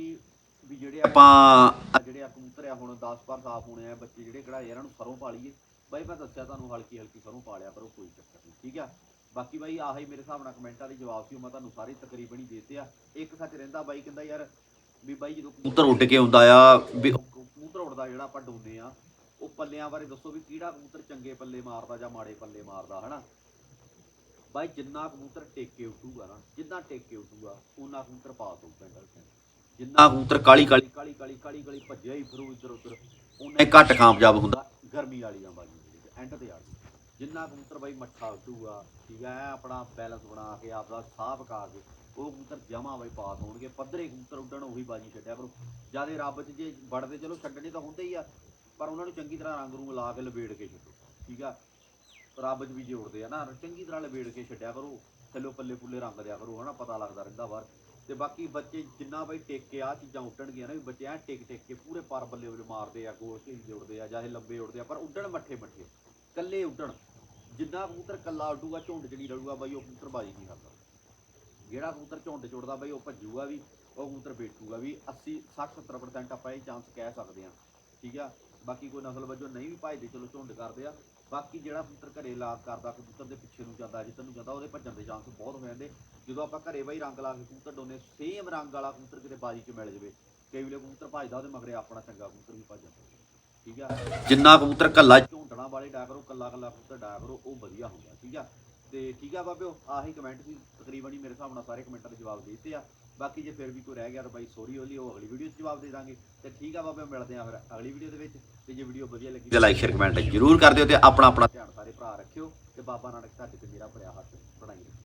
ਵੀ ਜਿਹੜੇ ਆਪਾਂ ਜਿਹੜੇ ਆ ਕਬੂਤਰ ਆ ਹੁਣ 10 ਪਰ ਸਾਫ਼ ਹੋਣੇ ਆ ਬੱਚੇ ਜਿਹੜੇ ਕਢਾਏ ਇਹਨਾਂ ਨੂੰ ਸਰੋਂ ਪਾ ਲਈਏ। ਬਾਈ ਮੈਂ ਦੱਸਿਆ ਤੁਹਾਨੂੰ ਹਲਕੀ ਹਲਕੀ ਸਰੋਂ ਪਾ ਲਿਆ ਕਰੋ ਕੋਈ ਚੱਕਰ ਨਹੀਂ ਠੀਕ ਆ? ਬਾਕੀ ਬਾਈ ਆਹੀ ਮੇਰੇ ਹਿਸਾਬ ਨਾਲ ਕਮੈਂਟਾਂ ਦੇ ਜਵਾਬ ਸੀ ਉਹ ਮੈਂ ਤੁਹਾਨੂੰ ਸਾਰੇ ਤਕਰੀਬਨ ਹੀ ਦੇਤੇ ਆ। ਇੱਕ ਸੱਚ ਰਹਿੰਦਾ ਬਾਈ ਕਹਿੰਦਾ ਯਾਰ ਵੀ ਬਾਈ ਜਦੋਂ ਕਬੂਤਰ ਉੱਡ ਕੇ ਆਉਂਦਾ ਆ ਵੀ ਉਹ ਕਬੂਤਰ ਉੱਡਦਾ ਜਿਹੜਾ ਆਪਾਂ ਡੋਨੇ ਆ ਉਹ ਪੱਲਿਆਂ ਬਾਰੇ ਦੱਸੋ ਵੀ ਕਿਹੜਾ ਕਬੂਤਰ ਚੰਗੇ ਪੱਲੇ ਮਾਰਦਾ ਜਾਂ ਮਾੜੇ ਪੱਲੇ ਮਾਰਦਾ ਹਨਾ? ਬਾਈ ਜਿੰਨਾ ਕਬੂਤਰ ਟੇਕੇ ਉੱਠੂਗਾ ਨਾ, ਜਿੰਨਾ ਟੇਕੇ ਉੱਠੂਗਾ ਉਹਨਾਂ ਕਬੂਤਰ ਪਾਸ ਹੋਊਗਾ ਪਿੰਡ। ਜਿੰਨਾ ਕਬੂਤਰ ਕਾਲੀ ਕਾਲੀ ਕਾਲੀ ਕਾਲੀ ਕਾਲੀ ਕਾਲੀ ਭੱਜਿਆ ਹੀ ਫਿਰੂ ਇੱਧਰ ਉੱਧਰ ਉਹਨਾਂ ਹੀ ਘੱਟ ਕਾਮਯਾਬ ਹੁੰਦਾ, ਗਰਮੀ ਵਾਲੀ ਵਾਲੀਆਂ ਬਾਜ਼ੀ ਐਂਡ ਤੇ ਆ ਜਿੰਨਾ ਕਬੂਤਰ ਬਾਈ ਮੱਠਾ ਉੱਠੂਗਾ ਠੀਕ ਹੈ ਆਪਣਾ ਬੈਲੈਂਸ ਬਣਾ ਕੇ ਆਪਦਾ ਸਾਹ ਪਕਾ ਕੇ, ਉਹ ਕਬੂਤਰ ਜਮਾ ਬਾਈ ਪਾਸ ਹੋਣਗੇ, ਪੱਧਰੇ ਕਬੂਤਰ ਉੱਡਣ ਉਹੀ ਬਾਜੀ ਛੱਡਿਆ ਕਰੋ। ਜਿਆਦੇ ਰੱਬ 'ਚ ਜੇ ਵੜਦੇ, ਚਲੋ ਛੱਡਣੇ ਤਾਂ ਹੁੰਦੇ ਹੀ ਆ, ਪਰ ਉਹਨਾਂ ਨੂੰ ਚੰਗੀ ਤਰ੍ਹਾਂ ਰੰਗ ਰੂੰਗ ਲਾ ਕੇ ਲਵੇੜ ਕੇ ਛੱਡੋ, ਠੀਕ ਆ। ਰੱਬ 'ਚ ਵੀ ਜੋੜਦੇ ਆ ਨਾ, ਚੰਗੀ ਤਰ੍ਹਾਂ ਲਵੇੜ ਕੇ ਛੱਡਿਆ ਕਰੋ, ਥੱਲੇ ਪੱਲੇ ਪੁੱਲੇ ਰੰਗ ਦਿਆ ਕਰੋ, ਹਨਾ, ਪਤਾ ਲੱਗਦਾ ਰਹਿੰਦਾ ਬਾਹਰ। ਤੇ ਬਾਕੀ ਬੱਚੇ ਜਿੰਨਾ ਬਈ ਟੇਕ ਕੇ ਆ ਚੀਜ਼ਾਂ ਉੱਡਣਗੀਆਂ ਨਾ, ਵੀ ਬੱਚੇ ਐ ਟੇਕ ਟੇਕ ਕੇ ਪੂਰੇ ਪਰ ਬੱਲੇ ਬੱਲੇ ਮਾਰਦੇ ਆ, ਗੋਲ ਘੇਰੀ ਉੱਡਦੇ ਆ, ਜਾਂ ਇਹ ਲੰਬੇ ਉੱਡਦੇ ਆ, ਪਰ ਉੱਡਣ ਮੱਠੇ ਮੱਠੇ ਕੱਲੇ ਉੱਡਣ। ਜਿੰਨਾ ਕਬੂਤਰ ਕੱਲਾ ਉੱਡੂਗਾ, ਝੁੰਡ 'ਚ ਨਹੀਂ ਲੜੂਗਾ ਬਾਈ, ਉਹ ਕਬੂਤਰ ਬਾਜੀ ਨਹੀਂ ਕਰਦਾ ਜਿਹੜਾ ਕਬੂਤਰ ਝੁੰਡ ਚ ਉੱਡਦਾ ਬਾਈ, ਉਹ ਭੱਜੂਗਾ ਵੀ, ਉਹ ਕਬੂਤਰ ਬੈਠੂਗਾ ਵੀ 80 60 70% ਆਪਾਂ ਇਹ ਚਾਂਸ ਕਹਿ ਸਕਦੇ ਆ ਠੀਕ ਆ? ਬਾਕੀ ਕੋਈ ਨਸਲ ਵਜੋਂ ਨਹੀਂ ਵੀ ਭਜਦੇ, ਚਲੋ ਝੁੰਡ ਕਰਦੇ ਆ ਬਾਕੀ ਜਿਹੜਾ ਕਬੂਤਰ ਘਰੇ ਲਾਗ ਕਰਦਾ, ਕਬੂਤਰ ਦੇ ਪਿੱਛੇ ਨੂੰ ਜਾਂਦਾ, ਜਿੱਧਰ ਨੂੰ ਜਾਂਦਾ, ਉਹਦੇ ਭੱਜਣ ਦੇ ਚਾਂਸ ਬਹੁਤ ਹੋ ਜਾਂਦੇ। ਜਦੋਂ ਆਪਾਂ ਘਰੇ ਬਾਈ ਰੰਗ ਲਾ ਕੇ ਕਬੂਤਰ ਡੋਨੇ ਸੇਮ ਰੰਗ ਵਾਲਾ ਕਬੂਤਰ ਕਿਤੇ ਬਾਜੀ 'ਚ ਮਿਲ ਜਵੇ। ਕਈ ਵੇਲੇ ਕਬੂਤਰ ਭੱਜਦਾ ਉਹਦੇ ਮਗਰੇ, ਆਪਣਾ ਚੰਗਾ ਕਬੂਤਰ ਵੀ ਭੱਜ ਜਾਂਦਾ। ਠੀਕ ਆ? ਜਿੰਨਾ ਕਬੂਤਰ ਕੱਲਾ ਝੁੰਡਣਾ ਵਾਲੇ ਡਾਇਆ ਕਰੋ ਕੱਲਾ ਕੱਲਾ ਕਬੂਤਰ ਡਾਇਆ ਕਰੋ, ਉਹ ਵਧੀਆ ਹੁੰਦਾ, ਠੀਕ ਆ? ਤੇ ਠੀਕ ਆ ਬਾਬਿਓ, ਆਹੀ ਕਮੈਂਟ ਸੀ, ਤਕਰੀਬਨ ਹੀ ਮੇਰੇ ਹਿਸਾਬ ਨਾਲ ਸਾਰੇ ਕਮੈਂਟਾਂ ਦੇ ਜਵਾਬ ਦੇ ਦਿੱਤੇ ਆ। ਬਾਕੀ ਜੇ ਫਿਰ ਵੀ ਕੋਈ ਰਹਿ ਗਿਆ ਤਾਂ ਬਾਈ ਸੌਰੀ ਹੋਲੀ ਉਹ ਅਗਲੀ ਵੀਡੀਓ 'ਚ ਜਵਾਬ ਦੇ ਦਾਂਗੇ। ਤੇ ਠੀਕ ਆ ਬਾਬਿਓ ਮਿਲਦੇ ਆ ਫਿਰ ਅਗਲੀ ਵੀਡੀਓ ਦੇ ਵਿੱਚ। ਤੇ ਜੇ ਵੀਡੀਓ ਵਧੀਆ ਲੱਗੀ ਤੇ ਲਾਈਕ ਸ਼ੇਅਰ ਕਮੈਂਟ ਜ਼ਰੂਰ ਕਰ ਦਿਓ ਤੇ ਆਪਣਾ ਆਪਣਾ ਧਿਆਨ ਸਾਰੇ ਭਰਾ ਰੱਖਿਓ ਤੇ ਬਾਬਾ ਨਾਨਕ ਤੁਹਾਡੇ ਤੇ ਮੇਰਾ ਭਰਿਆ ਹੱਥ ਬਣਾਈ ਰੱਖਿਓ।